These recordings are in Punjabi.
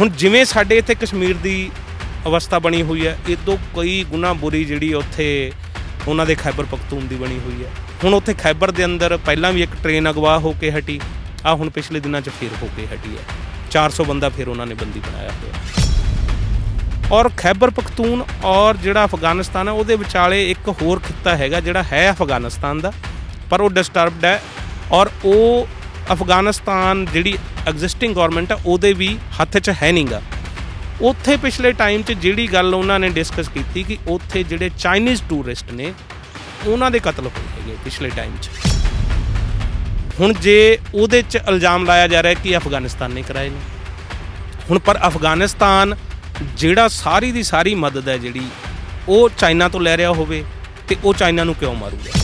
ਹੁਣ ਜਿਵੇਂ ਸਾਡੇ ਇੱਥੇ ਕਸ਼ਮੀਰ ਦੀ ਅਵਸਥਾ ਬਣੀ ਹੋਈ ਹੈ ਇਹ ਤੋਂ ਕਈ ਗੁਣਾ ਬੁਰੀ ਜਿਹੜੀ ਉੱਥੇ ਉਹਨਾਂ ਦੇ ਖੈਬਰ ਪਖਤੂਨ ਦੀ ਬਣੀ ਹੋਈ ਹੈ। ਹੁਣ ਉੱਥੇ ਖੈਬਰ ਦੇ ਅੰਦਰ ਪਹਿਲਾਂ ਵੀ ਇੱਕ ਟ੍ਰੇਨ ਅਗਵਾ ਹੋ ਕੇ ਹਟੀ ਆ ਹੁਣ ਪਿਛਲੇ ਦਿਨਾਂ 'ਚ ਫੇਰ ਹੋ ਕੇ ਹਟੀ ਹੈ। 400 ਬੰਦਾ ਫਿਰ ਉਹਨਾਂ ਨੇ ਬੰਦੀ ਬਣਾਇਆ ਹੋਇਆ। ਔਰ ਖੈਬਰ ਪਖਤੂਨ ਔਰ ਜਿਹੜਾ ਅਫਗਾਨਿਸਤਾਨ ਹੈ, ਉਹਦੇ ਵਿਚਾਲੇ ਇੱਕ ਹੋਰ ਖਿੱਤਾ ਹੈਗਾ ਜਿਹੜਾ ਹੈ ਅਫਗਾਨਿਸਤਾਨ ਦਾ, ਪਰ ਉਹ ਡਿਸਟਰਬਡ ਹੈ ਔਰ ਉਹ ਅਫਗਾਨਿਸਤਾਨ ਜਿਹੜੀ ਐਗਜ਼ਿਸਟਿੰਗ ਗਵਰਨਮੈਂਟ ਹੈ ਉਹਦੇ ਵੀ ਹੱਥ 'ਚ ਹੈ ਨਹੀਂਗਾ ਉੱਥੇ ਪਿਛਲੇ ਟਾਈਮ 'ਚ ਜਿਹੜੀ ਗੱਲ ਉਹਨਾਂ ਨੇ ਡਿਸਕਸ ਕੀਤੀ ਕਿ ਉੱਥੇ ਜਿਹੜੇ ਚਾਈਨੀਜ਼ ਟੂਰਿਸਟ ਨੇ, ਉਹਨਾਂ ਦੇ ਕਤਲ ਹੋਏ ਹੈਗੇ ਪਿਛਲੇ ਟਾਈਮ 'ਚ। ਹੁਣ ਜੇ ਉਹਦੇ 'ਚ ਇਲਜ਼ਾਮ ਲਾਇਆ ਜਾ ਰਿਹਾ ਕਿ ਅਫਗਾਨਿਸਤਾਨ ਨੇ ਕਰਾਏ ਨੇ। ਹੁਣ ਪਰ ਅਫਗਾਨਿਸਤਾਨ ਜਿਹੜਾ ਸਾਰੀ ਦੀ ਸਾਰੀ ਮਦਦ ਹੈ ਜਿਹੜੀ, ਉਹ ਚਾਈਨਾ ਤੋਂ ਲੈ ਰਿਹਾ ਹੋਵੇ ਤੇ ਉਹ ਚਾਈਨਾ ਨੂੰ ਕਿਉਂ ਮਾਰੂਗਾ?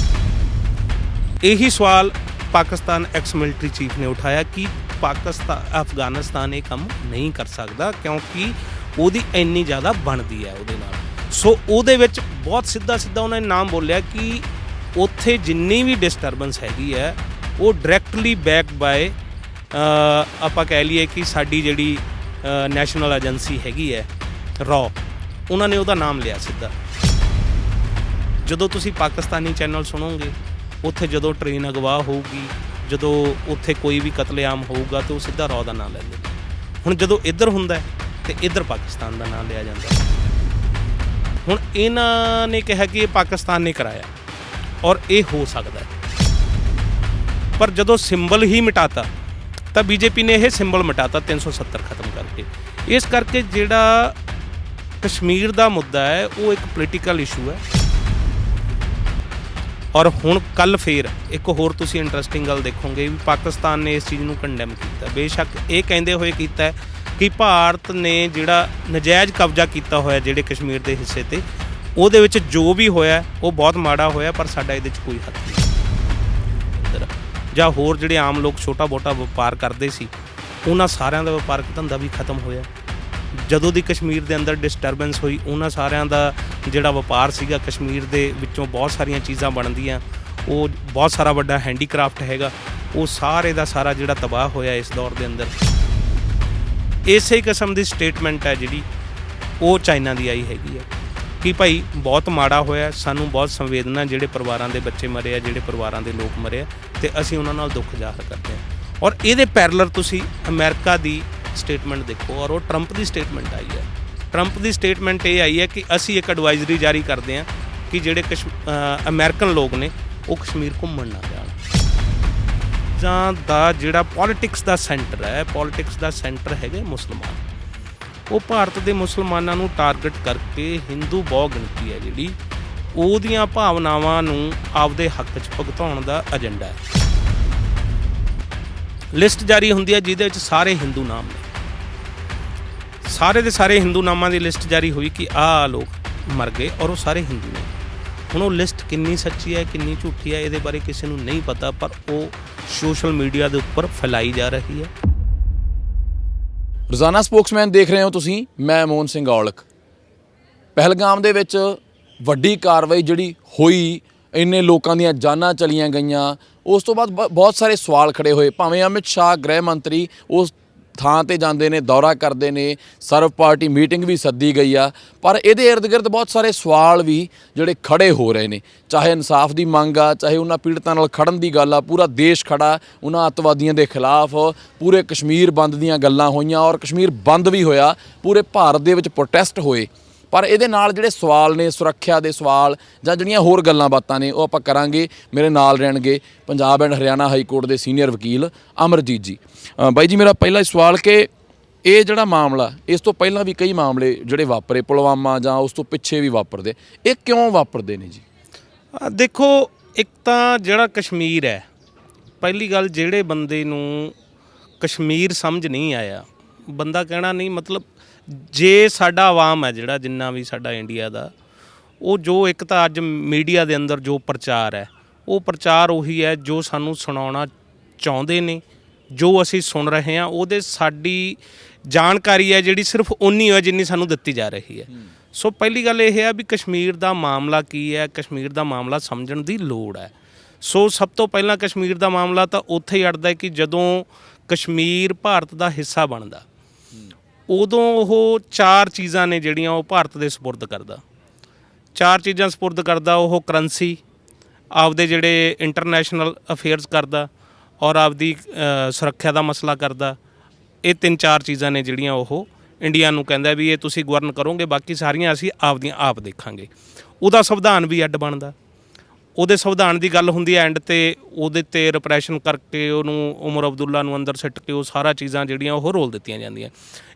ਇਹੀ ਸਵਾਲ ਪਾਕਿਸਤਾਨ ਐਕਸ ਮਿਲਟਰੀ ਚੀਫ ਨੇ ਉਠਾਇਆ ਕਿ ਪਾਕਿਸਤਾਨ ਅਫਗਾਨਿਸਤਾਨ ਇਹ ਕੰਮ ਨਹੀਂ ਕਰ ਸਕਦਾ ਕਿਉਂਕਿ ਉਹਦੀ ਇੰਨੀ ਜ਼ਿਆਦਾ ਬਣਦੀ ਹੈ ਉਹਦੇ ਨਾਲ। ਸੋ ਉਹਦੇ ਵਿੱਚ ਬਹੁਤ ਸਿੱਧਾ ਸਿੱਧਾ ਉਹਨਾਂ ਨੇ ਨਾਮ ਬੋਲਿਆ ਕਿ ਉੱਥੇ ਜਿੰਨੀ ਵੀ ਡਿਸਟਰਬੈਂਸ ਹੈਗੀ ਹੈ, ਉਹ ਡਾਇਰੈਕਟਲੀ ਬੈਕ ਬਾਏ ਆਪਾਂ ਕਹਿ ਲਈਏ ਕਿ ਸਾਡੀ ਜਿਹੜੀ ਨੈਸ਼ਨਲ ਏਜੰਸੀ ਹੈਗੀ ਹੈ ਰॉ ਉਹਨਾਂ ਨੇ ਉਹਦਾ ਨਾਮ ਲਿਆ ਸਿੱਧਾ। ਜਦੋਂ ਤੁਸੀਂ ਪਾਕਿਸਤਾਨੀ ਚੈਨਲ ਸੁਣੋਗੇ ਉੱਥੇ ਜਦੋਂ ਟ੍ਰੇਨ ਅਗਵਾ ਹੋਊਗੀ ਜਦੋਂ ਉੱਥੇ ਕੋਈ ਵੀ ਕਤਲੇਆਮ ਹੋਊਗਾ ਤੇ ਉਹ ਸਿੱਧਾ ਰॉ ਦਾ ਨਾਮ ਲੈਂਦੇ ਨੇ ਹੁਣ ਜਦੋਂ ਇੱਧਰ ਹੁੰਦਾ ਹੈ, ਤੇ ਇੱਧਰ ਪਾਕਿਸਤਾਨ ਦਾ ਨਾਮ ਲਿਆ ਜਾਂਦਾ ਹੁਣ ਇਹਨਾਂ ਨੇ ਕਿਹਾ ਕਿ ਇਹ ਪਾਕਿਸਤਾਨ ਨੇ ਕਰਾਇਆ ਔਰ ਇਹ ਹੋ ਸਕਦਾ ਹੈ। ਪਰ ਜਦੋਂ ਸਿੰਬਲ ਹੀ ਮਿਟਾਤਾ ਤਾਂ ਬੀਜੇਪੀ ਨੇ ਇਹ ਸਿੰਬਲ ਮਿਟਾਤਾ 370 ਖਤਮ ਕਰਕੇ। ਇਸ ਕਰਕੇ ਜਿਹੜਾ ਕਸ਼ਮੀਰ ਦਾ ਮੁੱਦਾ ਹੈ ਉਹ ਇੱਕ ਪੋਲੀਟੀਕਲ ਇਸ਼ੂ ਹੈ। ਔਰ ਹੁਣ ਕੱਲ ਫੇਰ ਇੱਕ ਹੋਰ ਤੁਸੀਂ ਇੰਟਰਸਟਿੰਗ ਗੱਲ ਦੇਖੋਗੇ ਵੀ ਪਾਕਿਸਤਾਨ ਨੇ ਇਸ ਚੀਜ਼ ਨੂੰ ਕੰਡੈਮ ਕੀਤਾ। ਬੇਸ਼ੱਕ ਇਹ ਕਹਿੰਦੇ ਹੋਏ ਕੀਤਾ ਕਿ ਭਾਰਤ ਨੇ ਜਿਹੜਾ ਨਜਾਇਜ਼ ਕਬਜ਼ਾ ਕੀਤਾ ਹੋਇਆ ਜਿਹੜੇ ਕਸ਼ਮੀਰ ਦੇ ਹਿੱਸੇ ਤੇ, ਉਹਦੇ ਵਿੱਚ ਜੋ ਵੀ ਹੋਇਆ, ਉਹ ਬਹੁਤ ਮਾੜਾ ਹੋਇਆ, ਪਰ ਸਾਡਾ ਇਹਦੇ 'ਚ ਕੋਈ ਹੱਥ ਨਹੀਂ। ਜਾਂ ਹੋਰ ਜਿਹੜੇ ਆਮ ਲੋਕ ਛੋਟਾ ਮੋਟਾ ਵਪਾਰ ਕਰਦੇ ਸੀ, ਉਹਨਾਂ ਸਾਰਿਆਂ ਦਾ ਵਪਾਰਕ ਧੰਦਾ ਵੀ ਖਤਮ ਹੋਇਆ। ਜਦੋਂ ਦੀ ਕਸ਼ਮੀਰ ਦੇ ਅੰਦਰ ਡਿਸਟਰਬੈਂਸ ਹੋਈ, ਉਹਨਾਂ ਸਾਰਿਆਂ ਦਾ ਜਿਹੜਾ ਵਪਾਰ ਸੀਗਾ ਕਸ਼ਮੀਰ ਦੇ ਵਿੱਚੋਂ ਬਹੁਤ ਸਾਰੀਆਂ ਚੀਜ਼ਾਂ ਬਣਦੀਆਂ। ਉਹ ਬਹੁਤ ਸਾਰਾ ਵੱਡਾ ਹੈਂਡੀਕ੍ਰਾਫਟ ਹੈਗਾ। ਉਹ ਸਾਰੇ ਦਾ ਸਾਰਾ ਜਿਹੜਾ ਤਬਾਹ ਹੋਇਆ ਇਸ ਦੌਰ ਦੇ ਅੰਦਰ। ਇਸੇ ਕਿਸਮ ਦੀ ਸਟੇਟਮੈਂਟ ਹੈ ਜਿਹੜੀ ਉਹ ਚਾਈਨਾ ਦੀ ਆਈ ਹੈਗੀ ਹੈ। ਕਿ ਭਾਈ ਬਹੁਤ ਮਾੜਾ ਹੋਇਆ, ਸਾਨੂੰ ਬਹੁਤ ਸੰਵੇਦਨਾ ਜਿਹੜੇ ਪਰਿਵਾਰਾਂ ਦੇ ਬੱਚੇ ਮਰੇ ਆ, ਜਿਹੜੇ ਪਰਿਵਾਰਾਂ ਦੇ ਲੋਕ ਮਰੇ ਆ, ਤੇ ਅਸੀਂ ਉਹਨਾਂ ਨਾਲ ਦੁੱਖ ਜ਼ਾਹਰ ਕਰਦੇ ਹਾਂ ਔਰ ਇਹਦੇ ਪੈਰਲਰ ਤੁਸੀਂ ਅਮਰੀਕਾ ਦੀ ਸਟੇਟਮੈਂਟ ਦੇਖੋ ਔਰ ਉਹ ਟਰੰਪ ਦੀ ਸਟੇਟਮੈਂਟ ਆਈ ਹੈ। ਟਰੰਪ ਦੀ ਸਟੇਟਮੈਂਟ ਇਹ ਆਈ ਹੈ ਕਿ ਅਸੀਂ ਇੱਕ ਐਡਵਾਈਜ਼ਰੀ ਜਾਰੀ ਕਰਦੇ ਹਾਂ ਕਿ ਜਿਹੜੇ ਕਸ਼ ਅ, ਅਮਰੀਕਨ ਲੋਕ ਨੇ ਉਹ ਕਸ਼ਮੀਰ ਘੁੰਮਣ ਨਾ ਜਾਣ। ਜਾਂ ਦਾ ਜਿਹੜਾ ਪੋਲਿਟਿਕਸ ਦਾ ਸੈਂਟਰ ਹੈ ਪੋਲਿਟਿਕਸ ਦਾ ਸੈਂਟਰ ਹੈਗੇ ਮੁਸਲਮਾਨ। ਉਹ ਭਾਰਤ ਦੇ ਮੁਸਲਮਾਨਾਂ ਨੂੰ ਟਾਰਗੇਟ ਕਰਕੇ ਹਿੰਦੂ ਬਹੁ ਗਿਣਤੀ ਹੈ ਜਿਹੜੀ ਉਹਦੀਆਂ ਭਾਵਨਾਵਾਂ ਨੂੰ ਆਪਦੇ ਹੱਕ 'ਚ ਭੁਗਤਾਉਣ ਦਾ ਏਜੰਡਾ ਹੈ। ਲਿਸਟ ਜਾਰੀ ਹੁੰਦੀ ਹੈ ਜਿਹਦੇ ਵਿੱਚ ਸਾਰੇ ਹਿੰਦੂ ਨਾਮ ਨੇ। ਸਾਰੇ ਦੇ ਸਾਰੇ ਹਿੰਦੂ ਨਾਮਾਂ ਦੀ ਲਿਸਟ ਜਾਰੀ ਹੋਈ ਕਿ ਆਹ ਲੋਕ ਮਰ ਗਏ ਔਰ ਉਹ ਸਾਰੇ ਹਿੰਦੂ ਨੇ। ਹੁਣ ਉਹ ਲਿਸਟ ਕਿੰਨੀ ਸੱਚੀ ਹੈ, ਕਿੰਨੀ ਝੂਠੀ ਹੈ, ਇਹਦੇ ਬਾਰੇ ਕਿਸੇ ਨੂੰ ਨਹੀਂ ਪਤਾ, ਪਰ ਉਹ ਸੋਸ਼ਲ ਮੀਡੀਆ ਦੇ ਉੱਪਰ ਫੈਲਾਈ ਜਾ ਰਹੀ ਹੈ। ਰੋਜ਼ਾਨਾ ਸਪੋਕਸਮੈਨ ਦੇਖ ਰਹੇ ਹੋ ਤੁਸੀਂ, ਮੈਂ ਮੋਹਨ ਸਿੰਘ ਔਲਖ। ਪਹਿਲਗਾਮ ਦੇ ਵਿੱਚ ਵੱਡੀ ਕਾਰਵਾਈ ਜਿਹੜੀ ਹੋਈ, ਇੰਨੇ ਲੋਕਾਂ ਦੀਆਂ ਜਾਨਾਂ ਚਲੀਆਂ ਗਈਆਂ, ਉਸ ਤੋਂ ਬਾਅਦ ਬ- ਬਹੁਤ ਸਾਰੇ ਸਵਾਲ ਖੜੇ ਹੋਏ। ਭਾਵੇਂ ਅਮਿਤ ਸ਼ਾਹ, ਗ੍ਰਹਿ ਮੰਤਰੀ, ਉਸ ਥਾਂ ਤੇ ਜਾਂਦੇ ਨੇ, ਦੌਰਾ ਕਰਦੇ ਨੇ, ਸਰਵ ਪਾਰਟੀ ਮੀਟਿੰਗ ਵੀ ਸੱਦੀ ਗਈ ਆ। ਪਰ ਇਹਦੇ ਇਰਦ-ਗਿਰਦ ਬਹੁਤ ਸਾਰੇ ਸਵਾਲ ਵੀ ਜਿਹੜੇ ਖੜੇ ਹੋ ਰਹੇ ਨੇ। ਚਾਹੇ ਇਨਸਾਫ ਦੀ ਮੰਗ ਆ, ਚਾਹੇ ਉਹਨਾਂ ਪੀੜਤਾਂ ਨਾਲ ਖੜਨ ਦੀ ਗੱਲ ਆ, ਪੂਰਾ ਦੇਸ਼ ਖੜਾ, ਉਹਨਾਂ ਅੱਤਵਾਦੀਆਂ ਦੇ ਖਿਲਾਫ, ਪੂਰੇ ਕਸ਼ਮੀਰ ਬੰਦ ਦੀਆਂ ਗੱਲਾਂ ਹੋਈਆਂ ਔਰ ਕਸ਼ਮੀਰ ਬੰਦ ਵੀ ਹੋਇਆ, ਪੂਰੇ ਭਾਰਤ ਦੇ ਵਿੱਚ ਪ੍ਰੋਟੈਸਟ ਹੋਏ। ਪਰ ਇਹਦੇ ਨਾਲ ਜਿਹੜੇ ਸਵਾਲ ਨੇ, ਸੁਰੱਖਿਆ ਦੇ ਸਵਾਲ ਜਾਂ ਜਿਹੜੀਆਂ ਹੋਰ ਗੱਲਾਂ ਬਾਤਾਂ ਨੇ, ਉਹ ਆਪਾਂ ਕਰਾਂਗੇ। ਮੇਰੇ ਨਾਲ ਰਹਿਣਗੇ Punjab and Haryana high court ਦੇ ਸੀਨੀਅਰ ਵਕੀਲ ਅਮਰਜੀਤ ਜੀ। ਬਾਈ ਜੀ, ਮੇਰਾ ਪਹਿਲਾ ਸਵਾਲ ਕਿ ਇਹ ਜਿਹੜਾ ਮਾਮਲਾ, ਇਸ ਤੋਂ ਪਹਿਲਾਂ ਵੀ ਕਈ ਮਾਮਲੇ ਜਿਹੜੇ ਵਾਪਰੇ, ਪੁਲਵਾਮਾ ਜਾਂ ਉਸ ਤੋਂ ਪਿੱਛੇ ਵੀ ਵਾਪਰਦੇ, ਇਹ ਕਿਉਂ ਵਾਪਰਦੇ ਨੇ ਜੀ? ਦੇਖੋ, ਇੱਕ ਤਾਂ ਜਿਹੜਾ ਕਸ਼ਮੀਰ ਹੈ, ਪਹਿਲੀ ਗੱਲ ਜਿਹੜੇ ਬੰਦੇ ਨੂੰ ਕਸ਼ਮੀਰ ਸਮਝ ਨਹੀਂ ਆਇਆ, ਬੰਦਾ ਕਹਿਣਾ ਨਹੀਂ, ਮਤਲਬ ਜੇ ਸਾਡਾ ਆਵਾਮ ਹੈ ਜਿਹੜਾ ਜਿੰਨਾ ਵੀ ਸਾਡਾ ਇੰਡੀਆ ਦਾ ਉਹ ਜੋ ਇੱਕ ਤਾਂ ਅੱਜ ਮੀਡੀਆ ਦੇ ਅੰਦਰ ਜੋ ਪ੍ਰਚਾਰ ਹੈ ਉਹ ਪ੍ਰਚਾਰ ਉਹੀ ਹੈ ਜੋ ਸਾਨੂੰ ਸੁਣਾਉਣਾ ਚਾਹੁੰਦੇ ਨੇ ਜੋ ਅਸੀਂ ਸੁਣ ਰਹੇ ਹਾਂ ਉਹਦੇ ਸਾਡੀ ਜਾਣਕਾਰੀ ਹੈ ਜਿਹੜੀ ਸਿਰਫ ਉਨੀ ਹੈ ਜਿੰਨੀ ਸਾਨੂੰ ਦਿੱਤੀ ਜਾ ਰਹੀ ਹੈ। ਸੋ ਪਹਿਲੀ ਗੱਲ ਇਹ ਹੈ ਵੀ ਕਸ਼ਮੀਰ ਦਾ ਮਾਮਲਾ ਕੀ ਹੈ ਕਸ਼ਮੀਰ ਦਾ ਮਾਮਲਾ ਸਮਝਣ ਦੀ ਲੋੜ ਹੈ। ਸੋ ਸਭ ਤੋਂ ਪਹਿਲਾਂ ਕਸ਼ਮੀਰ ਦਾ ਮਾਮਲਾ ਤਾਂ ਉੱਥੇ ਹੀ ਅੜਦਾ ਹੈ ਕਿ ਜਦੋਂ ਕਸ਼ਮੀਰ ਭਾਰਤ ਦਾ ਹਿੱਸਾ ਬਣਦਾ ਉਦੋਂ ਉਹ ਚਾਰ ਚੀਜ਼ਾਂ ਨੇ ਜਿਹੜੀਆਂ ਉਹ ਭਾਰਤ ਦੇ ਸਪੁਰਦ ਕਰਦਾ। ਚਾਰ ਚੀਜ਼ਾਂ ਸਪੁਰਦ ਕਰਦਾ, ਉਹ ਕਰੰਸੀ, ਆਪਦੇ ਜਿਹੜੇ ਇੰਟਰਨੈਸ਼ਨਲ ਅਫੇਅਰਸ ਕਰਦਾ ਔਰ ਆਪਦੀ ਸੁਰੱਖਿਆ ਦਾ ਮਸਲਾ ਕਰਦਾ। ਇਹ ਤਿੰਨ ਚਾਰ ਚੀਜ਼ਾਂ ਨੇ ਜਿਹੜੀਆਂ ਉਹ ਇੰਡੀਆ ਨੂੰ ਕਹਿੰਦਾ ਵੀ ਇਹ ਤੁਸੀਂ ਗਵਰਨ ਕਰੋਗੇ, ਬਾਕੀ ਸਾਰੀਆਂ ਅਸੀਂ ਆਪਦੀਆਂ ਆਪ ਦੇਖਾਂਗੇ। ਉਹਦਾ ਸੰਵਿਧਾਨ ਵੀ ਅੱਡ ਬਣਦਾ। ਉਹਦੇ ਸੰਵਿਧਾਨ ਦੀ ਗੱਲ ਹੁੰਦੀ ਹੈ ਐਂਡ ਤੇ ਉਹਦੇ ਤੇ ਰਿਪਰੈਸ਼ਨ ਕਰਕੇ ਉਹਨੂੰ ਉਮਰ ਅਬਦੁੱਲਾ ਨੂੰ ਅੰਦਰ ਸਿੱਟ ਕੇ ਉਹ ਸਾਰਾ ਚੀਜ਼ਾਂ ਜਿਹੜੀਆਂ ਉਹ ਰੋਲ ਦਿੱਤੀਆਂ ਜਾਂਦੀਆਂ।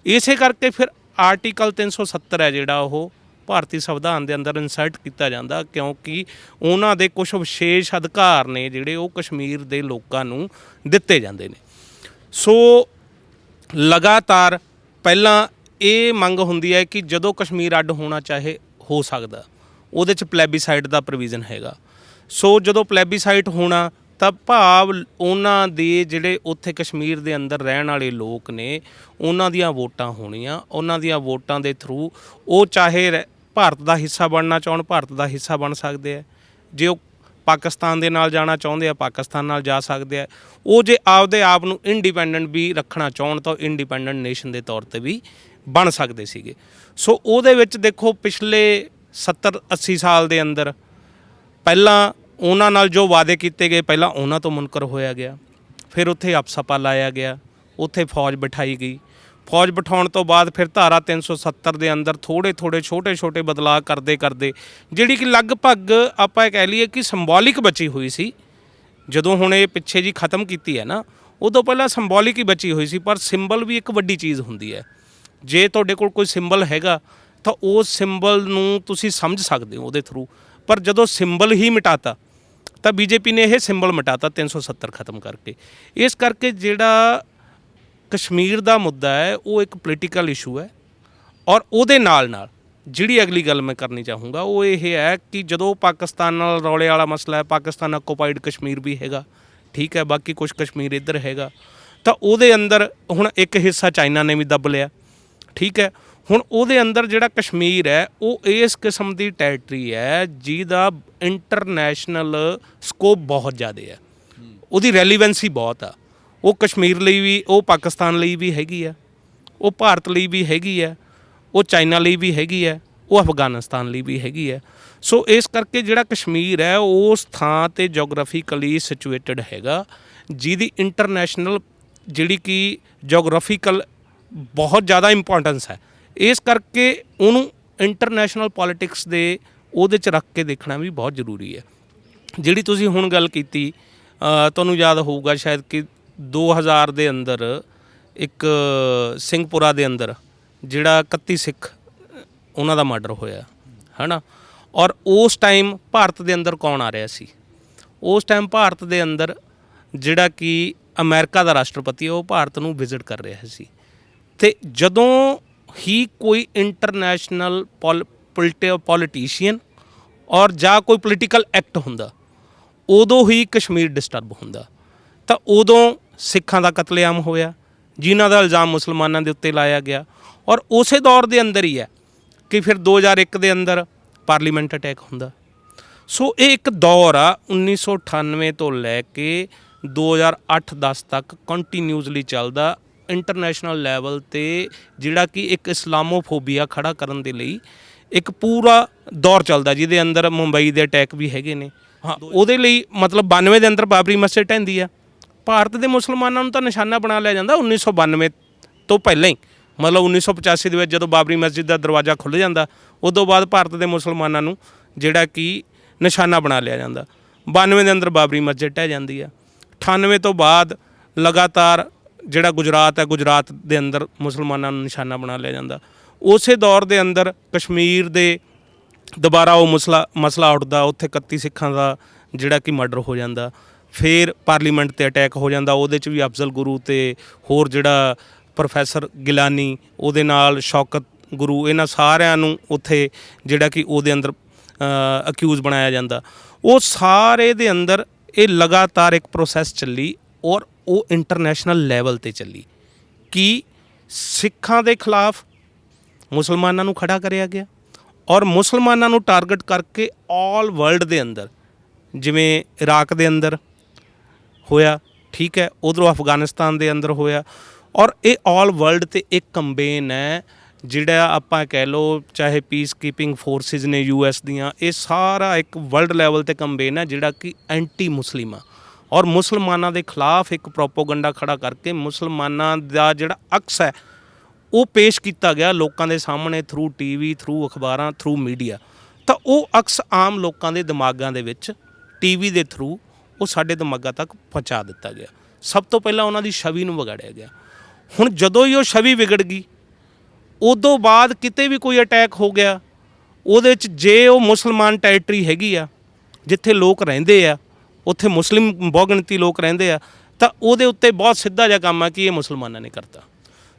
ਇਸੇ ਕਰਕੇ ਫਿਰ ਆਰਟੀਕਲ 370 ਹੈ ਜਿਹੜਾ ਉਹ ਭਾਰਤੀ ਸੰਵਿਧਾਨ ਦੇ ਅੰਦਰ ਇਨਸਰਟ ਕੀਤਾ ਜਾਂਦਾ ਕਿਉਂਕਿ ਉਹਨਾਂ ਦੇ ਕੁਝ ਵਿਸ਼ੇਸ਼ ਅਧਿਕਾਰ ਨੇ ਜਿਹੜੇ ਉਹ ਕਸ਼ਮੀਰ ਦੇ ਲੋਕਾਂ ਨੂੰ ਦਿੱਤੇ ਜਾਂਦੇ ਨੇ। ਸੋ ਲਗਾਤਾਰ ਪਹਿਲਾਂ ਇਹ ਮੰਗ ਹੁੰਦੀ ਹੈ ਕਿ ਜਦੋਂ ਕਸ਼ਮੀਰ ਅੱਡ ਹੋਣਾ ਚਾਹੇ ਹੋ ਸਕਦਾ, ਉਹਦੇ ਚ ਪਲੈਬੀਸਾਈਡ ਦਾ ਪ੍ਰੋਵੀਜ਼ਨ ਹੈਗਾ। ਸੋ ਜਦੋਂ ਪਲੇਬੀਸਾਈਟ ਹੋਣਾ, ਤਾਂ ਭਾਵ ਉਹਨਾਂ ਦੇ ਜਿਹੜੇ ਉੱਥੇ ਕਸ਼ਮੀਰ ਦੇ ਅੰਦਰ ਰਹਿਣ ਵਾਲੇ ਲੋਕ ਨੇ, ਉਹਨਾਂ ਦੀਆਂ ਵੋਟਾਂ ਹੋਣੀਆਂ। ਉਹਨਾਂ ਦੀਆਂ ਵੋਟਾਂ ਦੇ ਥਰੂ ਉਹ ਚਾਹੇ ਰਹਿ- ਭਾਰਤ ਦਾ ਹਿੱਸਾ ਬਣਨਾ ਚਾਹਣ, ਭਾਰਤ ਦਾ ਹਿੱਸਾ ਬਣ ਸਕਦੇ ਆ। ਜੇ ਉਹ ਪਾਕਿਸਤਾਨ ਦੇ ਨਾਲ ਜਾਣਾ ਚਾਹੁੰਦੇ ਆ, ਪਾਕਿਸਤਾਨ ਨਾਲ ਜਾ ਸਕਦੇ ਆ। ਉਹ ਜੇ ਆਪਦੇ ਆਪ ਨੂੰ ਇੰਡੀਪੈਂਡੈਂਟ ਵੀ ਰੱਖਣਾ ਚਾਹਣ, ਤਾਂ ਇੰਡੀਪੈਂਡੈਂਟ ਨੇਸ਼ਨ ਦੇ ਤੌਰ ਤੇ ਵੀ ਬਣ ਸਕਦੇ ਸੀਗੇ। ਸੋ ਉਹਦੇ ਵਿੱਚ ਦੇਖੋ, ਪਿਛਲੇ 70 80 ਸਾਲ ਦੇ ਅੰਦਰ ਪਹਿਲਾਂ ਉਹਨਾਂ ਨਾਲ ਜੋ ਵਾਅਦੇ ਕੀਤੇ ਗਏ, ਪਹਿਲਾਂ ਉਹਨਾਂ ਤੋਂ ਮੁਨਕਰ ਹੋਇਆ ਗਿਆ। ਫਿਰ ਉੱਥੇ ਅਪਸਪਾ ਲਾਇਆ ਗਿਆ। ਉੱਥੇ ਫੌਜ ਬਿਠਾਈ ਗਈ। ਫੌਜ ਬਿਠਾਉਣ ਤੋਂ ਬਾਅਦ ਫਿਰ ਧਾਰਾ 370 ਦੇ ਅੰਦਰ ਥੋੜੇ ਥੋੜੇ ਛੋਟੇ ਛੋਟੇ ਬਦਲਾਅ ਕਰਦੇ ਕਰਦੇ, ਜਿਹੜੀ ਕਿ ਲਗਭਗ ਆਪਾਂ ਇਹ ਕਹਿ ਲਈਏ ਕਿ ਸਿੰਬੋਲਿਕ ਬਚੀ ਹੋਈ ਸੀ। ਜਦੋਂ ਹੁਣ ਇਹ ਪਿੱਛੇ ਜੀ ਖਤਮ ਕੀਤੀ ਹੈ ਨਾ, ਉਦੋਂ ਪਹਿਲਾਂ ਸਿੰਬੋਲਿਕ ਹੀ ਬਚੀ ਹੋਈ ਸੀ, ਪਰ ਸਿੰਬਲ ਵੀ ਇੱਕ ਵੱਡੀ ਚੀਜ਼ ਹੁੰਦੀ ਹੈ। ਜੇ ਤੁਹਾਡੇ ਕੋਲ ਕੋਈ ਸਿੰਬਲ ਹੈਗਾ, ਤਾਂ ਉਸ ਸਿੰਬਲ ਨੂੰ ਤੁਸੀਂ ਸਮਝ ਸਕਦੇ ਹੋ ਉਹਦੇ ਥਰੂ ਪਰ ਜਦੋਂ ਸਿੰਬਲ ਹੀ ਮਿਟਾਤਾ ਤਾਂ ਬੀਜੇਪੀ ਨੇ ਇਹ ਸਿੰਬਲ ਮਿਟਾਤਾ 370 ਖਤਮ ਕਰਕੇ। ਇਸ ਕਰਕੇ ਜਿਹੜਾ ਕਸ਼ਮੀਰ ਦਾ ਮੁੱਦਾ ਹੈ, ਉਹ ਇੱਕ ਪੋਲੀਟੀਕਲ ਇਸ਼ੂ ਹੈ ਔਰ ਉਹਦੇ ਨਾਲ ਨਾਲ ਜਿਹੜੀ ਅਗਲੀ ਗੱਲ ਮੈਂ ਕਰਨੀ ਚਾਹੂੰਗਾ, ਉਹ ਇਹ ਹੈ ਕਿ ਜਦੋਂ ਪਾਕਿਸਤਾਨ ਨਾਲ ਰੌਲੇ ਵਾਲਾ ਮਸਲਾ ਹੈ, ਪਾਕਿਸਤਾਨ ਆਕੂਪਾਈਡ ਕਸ਼ਮੀਰ ਵੀ ਹੈਗਾ, ਠੀਕ ਹੈ, ਬਾਕੀ ਕੁਝ ਕਸ਼ਮੀਰ ਇੱਧਰ ਹੈਗਾ, ਤਾਂ ਉਹਦੇ ਅੰਦਰ ਹੁਣ ਇੱਕ ਹਿੱਸਾ ਚਾਈਨਾ ਨੇ ਵੀ ਦੱਬ ਲਿਆ, ਠੀਕ ਹੈ। ਹੁਣ ਉਹਦੇ ਅੰਦਰ ਜਿਹੜਾ ਕਸ਼ਮੀਰ ਹੈ, ਉਹ ਇਸ ਕਿਸਮ ਦੀ ਟੈਰੀਟਰੀ ਹੈ ਜਿਹਦਾ ਇੰਟਰਨੈਸ਼ਨਲ ਸਕੋਪ ਬਹੁਤ ਜ਼ਿਆਦਾ ਹੈ। ਉਹਦੀ ਰੈਲੀਵੈਂਸੀ ਬਹੁਤ ਆ। ਉਹ ਕਸ਼ਮੀਰ ਲਈ ਵੀ, ਉਹ ਪਾਕਿਸਤਾਨ ਲਈ ਵੀ ਹੈਗੀ ਆ ਉਹ ਭਾਰਤ ਲਈ ਵੀ ਹੈਗੀ ਆ ਉਹ ਚਾਈਨਾ ਲਈ ਵੀ ਹੈਗੀ ਆ ਉਹ ਅਫਗਾਨਿਸਤਾਨ ਲਈ ਵੀ ਹੈਗੀ ਆ ਸੋ ਇਸ ਕਰਕੇ ਜਿਹੜਾ ਕਸ਼ਮੀਰ ਹੈ, ਉਸ ਥਾਂ ਤੇ ਜੀਓਗ੍ਰਾਫੀਕਲੀ ਸਿਚੁਏਟਡ ਹੈਗਾ, ਜਿਹਦੀ ਇੰਟਰਨੈਸ਼ਨਲ ਜਿਹੜੀ ਕਿ ਜੀਓਗ੍ਰਾਫੀਕਲ ਬਹੁਤ ਜ਼ਿਆਦਾ ਇੰਪੋਰਟੈਂਸ ਹੈ। ਇਸ ਕਰਕੇ ਉਹਨੂੰ ਇੰਟਰਨੈਸ਼ਨਲ ਪੋਲਿਟਿਕਸ ਦੇ ਉਹਦੇ ਚ ਰੱਖ ਕੇ ਦੇਖਣਾ ਵੀ ਬਹੁਤ ਜ਼ਰੂਰੀ ਹੈ। ਜਿਹੜੀ ਤੁਸੀਂ ਹੁਣ ਗੱਲ ਕੀਤੀ ਤੁਹਾਨੂੰ ਯਾਦ ਹੋਊਗਾ ਸ਼ਾਇਦ ਕਿ 2000 ਦੇ ਅੰਦਰ ਇੱਕ ਸਿੰਘਪੁਰਾ ਦੇ ਅੰਦਰ ਜਿਹੜਾ 31 ਸਿੱਖ, ਉਹਨਾਂ ਦਾ ਮਰਡਰ ਹੋਇਆ, ਹਨਾ? ਔਰ ਉਸ ਟਾਈਮ ਭਾਰਤ ਦੇ ਅੰਦਰ ਕੌਣ ਆ ਰਿਹਾ ਸੀ? ਉਸ ਟਾਈਮ ਭਾਰਤ ਦੇ ਅੰਦਰ ਜਿਹੜਾ ਕਿ ਅਮਰੀਕਾ ਦਾ ਰਾਸ਼ਟਰਪਤੀ ਉਹ ਭਾਰਤ ਨੂੰ ਵਿਜ਼ਿਟ ਕਰ ਰਿਹਾ ਸੀ। ਤੇ ਜਦੋਂ ਹੀ ਕੋਈ ਇੰਟਰਨੈਸ਼ਨਲ ਪੋਲੀਟੀਸ਼ੀਅਨ ਔਰ ਜਾਂ ਕੋਈ ਪੋਲੀਟੀਕਲ ਐਕਟ ਹੁੰਦਾ, ਉਦੋਂ ਹੀ ਕਸ਼ਮੀਰ ਡਿਸਟਰਬ ਹੁੰਦਾ। ਤਾਂ ਉਦੋਂ ਸਿੱਖਾਂ ਦਾ ਕਤਲੇਆਮ ਹੋਇਆ, ਜਿਨ੍ਹਾਂ ਦਾ ਇਲਜ਼ਾਮ ਮੁਸਲਮਾਨਾਂ ਦੇ ਉੱਤੇ ਲਾਇਆ ਗਿਆ ਔਰ ਉਸੇ ਦੌਰ ਦੇ ਅੰਦਰ ਹੀ ਹੈ ਕਿ ਫਿਰ 2001 ਦੇ ਅੰਦਰ ਪਾਰਲੀਮੈਂਟ ਅਟੈਕ ਹੁੰਦਾ। ਸੋ ਇਹ ਇੱਕ ਦੌਰ ਆ 1998 ਤੋਂ ਲੈ ਕੇ 2008-10 ਤੱਕ ਕੰਟੀਨਿਊਸਲੀ ਚੱਲਦਾ ਇੰਟਰਨੈਸ਼ਨਲ ਲੈਵਲ ਤੇ ਜਿਹੜਾ ਕਿ ਇੱਕ ਇਸਲਾਮੋਫੋਬੀਆ ਖੜਾ ਕਰਨ ਦੇ ਲਈ ਇੱਕ ਪੂਰਾ ਦੌਰ ਚੱਲਦਾ, ਜਿਹਦੇ ਅੰਦਰ ਮੁੰਬਈ ਦੇ ਅਟੈਕ ਵੀ ਹੈਗੇ ਨੇ। ਹਾਂ, ਉਹਦੇ ਲਈ ਮਤਲਬ 92 ਦੇ ਅੰਦਰ ਬਾਬਰੀ ਮਸਜਿਦ ਢਹਿੰਦੀ ਆ। ਭਾਰਤ ਦੇ ਮੁਸਲਮਾਨਾਂ ਨੂੰ ਤਾਂ ਨਿਸ਼ਾਨਾ ਬਣਾ ਲਿਆ ਜਾਂਦਾ 1992 ਤੋਂ ਪਹਿਲਾਂ ਹੀ। ਮਤਲਬ 1985 ਦੇ ਵਿੱਚ ਜਦੋਂ ਬਾਬਰੀ ਮਸਜਿਦ ਦਾ ਦਰਵਾਜ਼ਾ ਖੁੱਲ੍ਹ ਜਾਂਦਾ, ਉਦੋਂ ਬਾਅਦ ਭਾਰਤ ਦੇ ਮੁਸਲਮਾਨਾਂ ਨੂੰ ਜਿਹੜਾ ਕਿ ਨਿਸ਼ਾਨਾ ਬਣਾ ਲਿਆ ਜਾਂਦਾ। 92 ਦੇ ਅੰਦਰ ਬਾਬਰੀ ਮਸਜਿਦ ਢਹਿ ਜਾਂਦੀ ਆ। 98 ਤੋਂ ਬਾਅਦ ਲਗਾਤਾਰ ਜਿਹੜਾ ਗੁਜਰਾਤ ਹੈ, ਗੁਜਰਾਤ ਦੇ ਅੰਦਰ ਮੁਸਲਮਾਨਾਂ ਨੂੰ ਨਿਸ਼ਾਨਾ ਬਣਾ ਲਿਆ ਜਾਂਦਾ। ਉਸੇ ਦੌਰ ਦੇ ਅੰਦਰ ਕਸ਼ਮੀਰ ਦੇ ਦੁਬਾਰਾ ਉਹ ਮਸਲਾ ਮਸਲਾ ਉੱਠਦਾ, ਉੱਥੇ 31 ਸਿੱਖਾਂ ਦਾ ਜਿਹੜਾ ਕਿ ਮਰਡਰ ਹੋ ਜਾਂਦਾ। ਫਿਰ ਪਾਰਲੀਮੈਂਟ ਤੇ ਅਟੈਕ ਹੋ ਜਾਂਦਾ, ਉਹਦੇ ਚ ਵੀ ਅਫਜ਼ਲ ਗੁਰੂ ਤੇ ਹੋਰ ਜਿਹੜਾ ਪ੍ਰੋਫੈਸਰ ਗਿਲਾਨੀ, ਉਹਦੇ ਨਾਲ ਸ਼ੌਕਤ ਗੁਰੂ, ਇਹਨਾਂ ਸਾਰਿਆਂ ਨੂੰ ਉੱਥੇ ਜਿਹੜਾ ਕਿ ਉਹਦੇ ਅੰਦਰ ਅਕਿਊਜ਼ ਬਣਾਇਆ ਜਾਂਦਾ। ਉਹ ਸਾਰੇ ਦੇ ਅੰਦਰ ਇਹ ਲਗਾਤਾਰ ਇੱਕ ਪ੍ਰੋਸੈਸ ਚੱਲੀ ਔਰ ਉਹ ਇੰਟਰਨੈਸ਼ਨਲ ਲੈਵਲ ਤੇ ਚੱਲੀ, ਕਿ ਸਿੱਖਾਂ ਦੇ ਖਿਲਾਫ ਮੁਸਲਮਾਨਾਂ ਨੂੰ ਖੜਾ ਕਰਿਆ ਗਿਆ ਔਰ ਮੁਸਲਮਾਨਾਂ ਨੂੰ ਟਾਰਗੇਟ ਕਰਕੇ ਆਲ ਵਰਲਡ ਦੇ ਅੰਦਰ, ਜਿਵੇਂ ਇਰਾਕ ਦੇ ਅੰਦਰ ਹੋਇਆ, ਠੀਕ ਹੈ, ਉਧਰੋਂ ਅਫਗਾਨਿਸਤਾਨ ਦੇ ਅੰਦਰ ਹੋਇਆ ਔਰ ਇਹ ਆਲ ਵਰਲਡ ਤੇ ਇੱਕ ਕੰਬੇਨ ਹੈ, ਜਿਹੜਾ ਆਪਾਂ ਕਹਿ ਲਓ ਚਾਹੇ ਪੀਸ ਕੀਪਿੰਗ ਫੋਰਸਿਸ ਨੇ ਯੂਐਸ ਦੀਆਂ, ਇਹ ਸਾਰਾ ਇੱਕ ਵਰਲਡ ਲੈਵਲ ਤੇ ਕੰਬੇਨ ਹੈ, ਜਿਹੜਾ ਕਿ ਐਂਟੀ ਮੁਸਲਿਮ ਔਰ ਮੁਸਲਮਾਨਾਂ ਦੇ ਖਿਲਾਫ ਇੱਕ ਪ੍ਰੋਪੋਗੰਡਾ ਖੜਾ ਕਰਕੇ ਮੁਸਲਮਾਨਾਂ ਦਾ ਜਿਹੜਾ ਅਕਸ ਹੈ, ਉਹ ਪੇਸ਼ ਕੀਤਾ ਗਿਆ ਲੋਕਾਂ ਦੇ ਸਾਹਮਣੇ ਥਰੂ ਟੀਵੀ ਥਰੂ ਅਖਬਾਰਾਂ ਥਰੂ ਮੀਡੀਆ ਤਾਂ ਉਹ ਅਕਸ ਆਮ ਲੋਕਾਂ ਦੇ ਦਿਮਾਗਾਂ ਦੇ ਵਿੱਚ ਟੀਵੀ ਦੇ ਥਰੂ ਉਹ ਸਾਡੇ ਦਿਮਾਗਾਂ ਤੱਕ ਪਹੁੰਚਾ ਦਿੱਤਾ ਗਿਆ। ਸਭ ਤੋਂ ਪਹਿਲਾਂ ਉਹਨਾਂ ਦੀ ਛਵੀ ਨੂੰ ਵਿਗਾੜਿਆ ਗਿਆ। ਹੁਣ ਜਦੋਂ ਹੀ ਉਹ ਛਵੀ ਵਿਗੜ ਗਈ, ਉਦੋਂ ਬਾਅਦ ਕਿਤੇ ਵੀ ਕੋਈ ਅਟੈਕ ਹੋ ਗਿਆ, ਉਹਦੇ ਵਿੱਚ ਜੇ ਉਹ ਮੁਸਲਮਾਨ ਟੈਰੀਟਰੀ ਹੈਗੀ ਆ, ਜਿੱਥੇ ਲੋਕ ਰਹਿੰਦੇ ਆ ਉੱਥੇ ਮੁਸਲਿਮ ਬਹੁਗਿਣਤੀ ਲੋਕ ਰਹਿੰਦੇ ਆ, ਤਾਂ ਉਹਦੇ ਉੱਤੇ ਬਹੁਤ ਸਿੱਧਾ ਜਿਹਾ ਕੰਮ ਆ ਕਿ ਇਹ ਮੁਸਲਮਾਨਾਂ ਨੇ ਕਰਤਾ।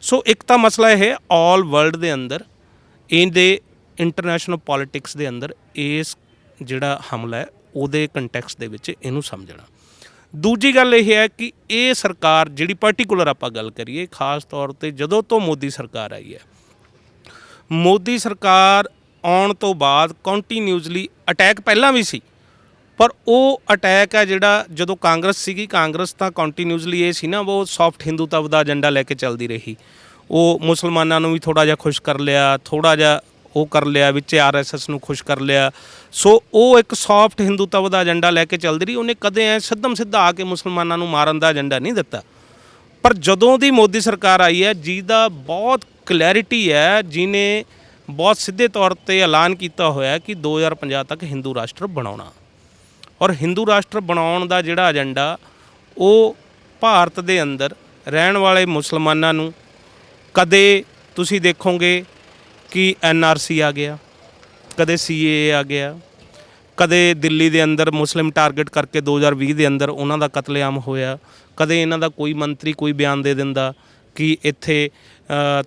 ਸੋ ਇੱਕ ਤਾਂ ਮਸਲਾ ਇਹ ਹੈ ਆਲ ਵਰਲਡ ਦੇ ਅੰਦਰ ਇਹਦੇ ਇੰਟਰਨੈਸ਼ਨਲ ਪੋਲਿਟਿਕਸ ਦੇ ਅੰਦਰ, ਇਸ ਜਿਹੜਾ ਹਮਲਾ ਹੈ, ਉਹਦੇ ਕੰਟੈਕਸਟ ਦੇ ਵਿੱਚ ਇਹਨੂੰ ਸਮਝਣਾ। ਦੂਜੀ ਗੱਲ ਇਹ ਹੈ ਕਿ ਇਹ ਸਰਕਾਰ ਜਿਹੜੀ ਪਾਰਟਿਕੂਲਰ ਆਪਾਂ ਗੱਲ ਕਰੀਏ, ਖਾਸ ਤੌਰ ਤੇ ਜਦੋਂ ਤੋਂ ਮੋਦੀ ਸਰਕਾਰ ਆਈ ਹੈ, ਮੋਦੀ ਸਰਕਾਰ ਆਉਣ ਤੋਂ ਬਾਅਦ ਕੰਟੀਨਿਊਸਲੀ ਅਟੈਕ ਪਹਿਲਾਂ ਵੀ ਸੀ। ਪਰ ਉਹ ਅਟੈਕ ਹੈ ਜਿਹੜਾ ਜਦੋਂ ਕਾਂਗਰਸ ਸੀਗੀ, ਕਾਂਗਰਸ ਤਾਂ ਕੰਟੀਨਿਊਸਲੀ ਇਹ ਸੀ ਨਾ, ਉਹ ਸੌਫਟ ਹਿੰਦੂਤਵ ਦਾ ਏਜੰਡਾ ਲੈ ਕੇ ਚੱਲਦੀ ਰਹੀ। ਉਹ ਮੁਸਲਮਾਨਾਂ ਨੂੰ ਵੀ ਥੋੜਾ ਜਿਹਾ ਖੁਸ਼ ਕਰ ਲਿਆ ਥੋੜਾ ਜਿਹਾ ਉਹ ਕਰ ਲਿਆ, ਵਿੱਚ ਆਰਐਸਐਸ ਨੂੰ ਖੁਸ਼ ਕਰ ਲਿਆ। ਸੋ ਉਹ ਇੱਕ ਸੌਫਟ ਹਿੰਦੂਤਵ ਦਾ ਏਜੰਡਾ ਲੈ ਕੇ ਚੱਲਦੀ ਰਹੀ, ਉਹਨੇ ਕਦੇ ਐ ਸਿੱਧਮ ਸਿੱਧਾ ਆ ਕੇ ਮੁਸਲਮਾਨਾਂ ਨੂੰ ਮਾਰਨ ਦਾ ਏਜੰਡਾ ਨਹੀਂ ਦਿੱਤਾ। ਪਰ ਜਦੋਂ ਦੀ ਮੋਦੀ ਸਰਕਾਰ ਆਈ ਹੈ, ਜਿਹਦਾ ਬਹੁਤ ਕਲੈਰਿਟੀ ਹੈ ਜਿਨੇ ਬਹੁਤ ਸਿੱਧੇ ਤੌਰ ਤੇ ਐਲਾਨ ਕੀਤਾ ਹੋਇਆ ਹੈ ਕਿ 2050 ਤੱਕ ਹਿੰਦੂ ਰਾਸ਼ਟਰ ਬਣਾਉਣਾ। ਔਰ ਹਿੰਦੂ ਰਾਸ਼ਟਰ ਬਣਾਉਣ ਦਾ ਜਿਹੜਾ ਏਜੰਡਾ, ਉਹ ਭਾਰਤ ਦੇ ਅੰਦਰ ਰਹਿਣ ਵਾਲੇ ਮੁਸਲਮਾਨਾਂ ਨੂੰ ਕਦੇ ਤੁਸੀਂ ਦੇਖੋਗੇ ਕਿ ਐਨਆਰਸੀ ਆ ਗਿਆ, ਕਦੇ ਸੀਏਏ ਆ ਗਿਆ, ਕਦੇ ਦਿੱਲੀ ਦੇ ਅੰਦਰ ਮੁਸਲਿਮ ਟਾਰਗੇਟ ਕਰਕੇ 2020 ਦੇ ਅੰਦਰ ਉਹਨਾਂ ਦਾ ਕਤਲੇਆਮ ਹੋਇਆ, ਕਦੇ ਇਹਨਾਂ ਦਾ ਕੋਈ ਮੰਤਰੀ ਕੋਈ ਬਿਆਨ ਦੇ ਦਿੰਦਾ ਕਿ ਇੱਥੇ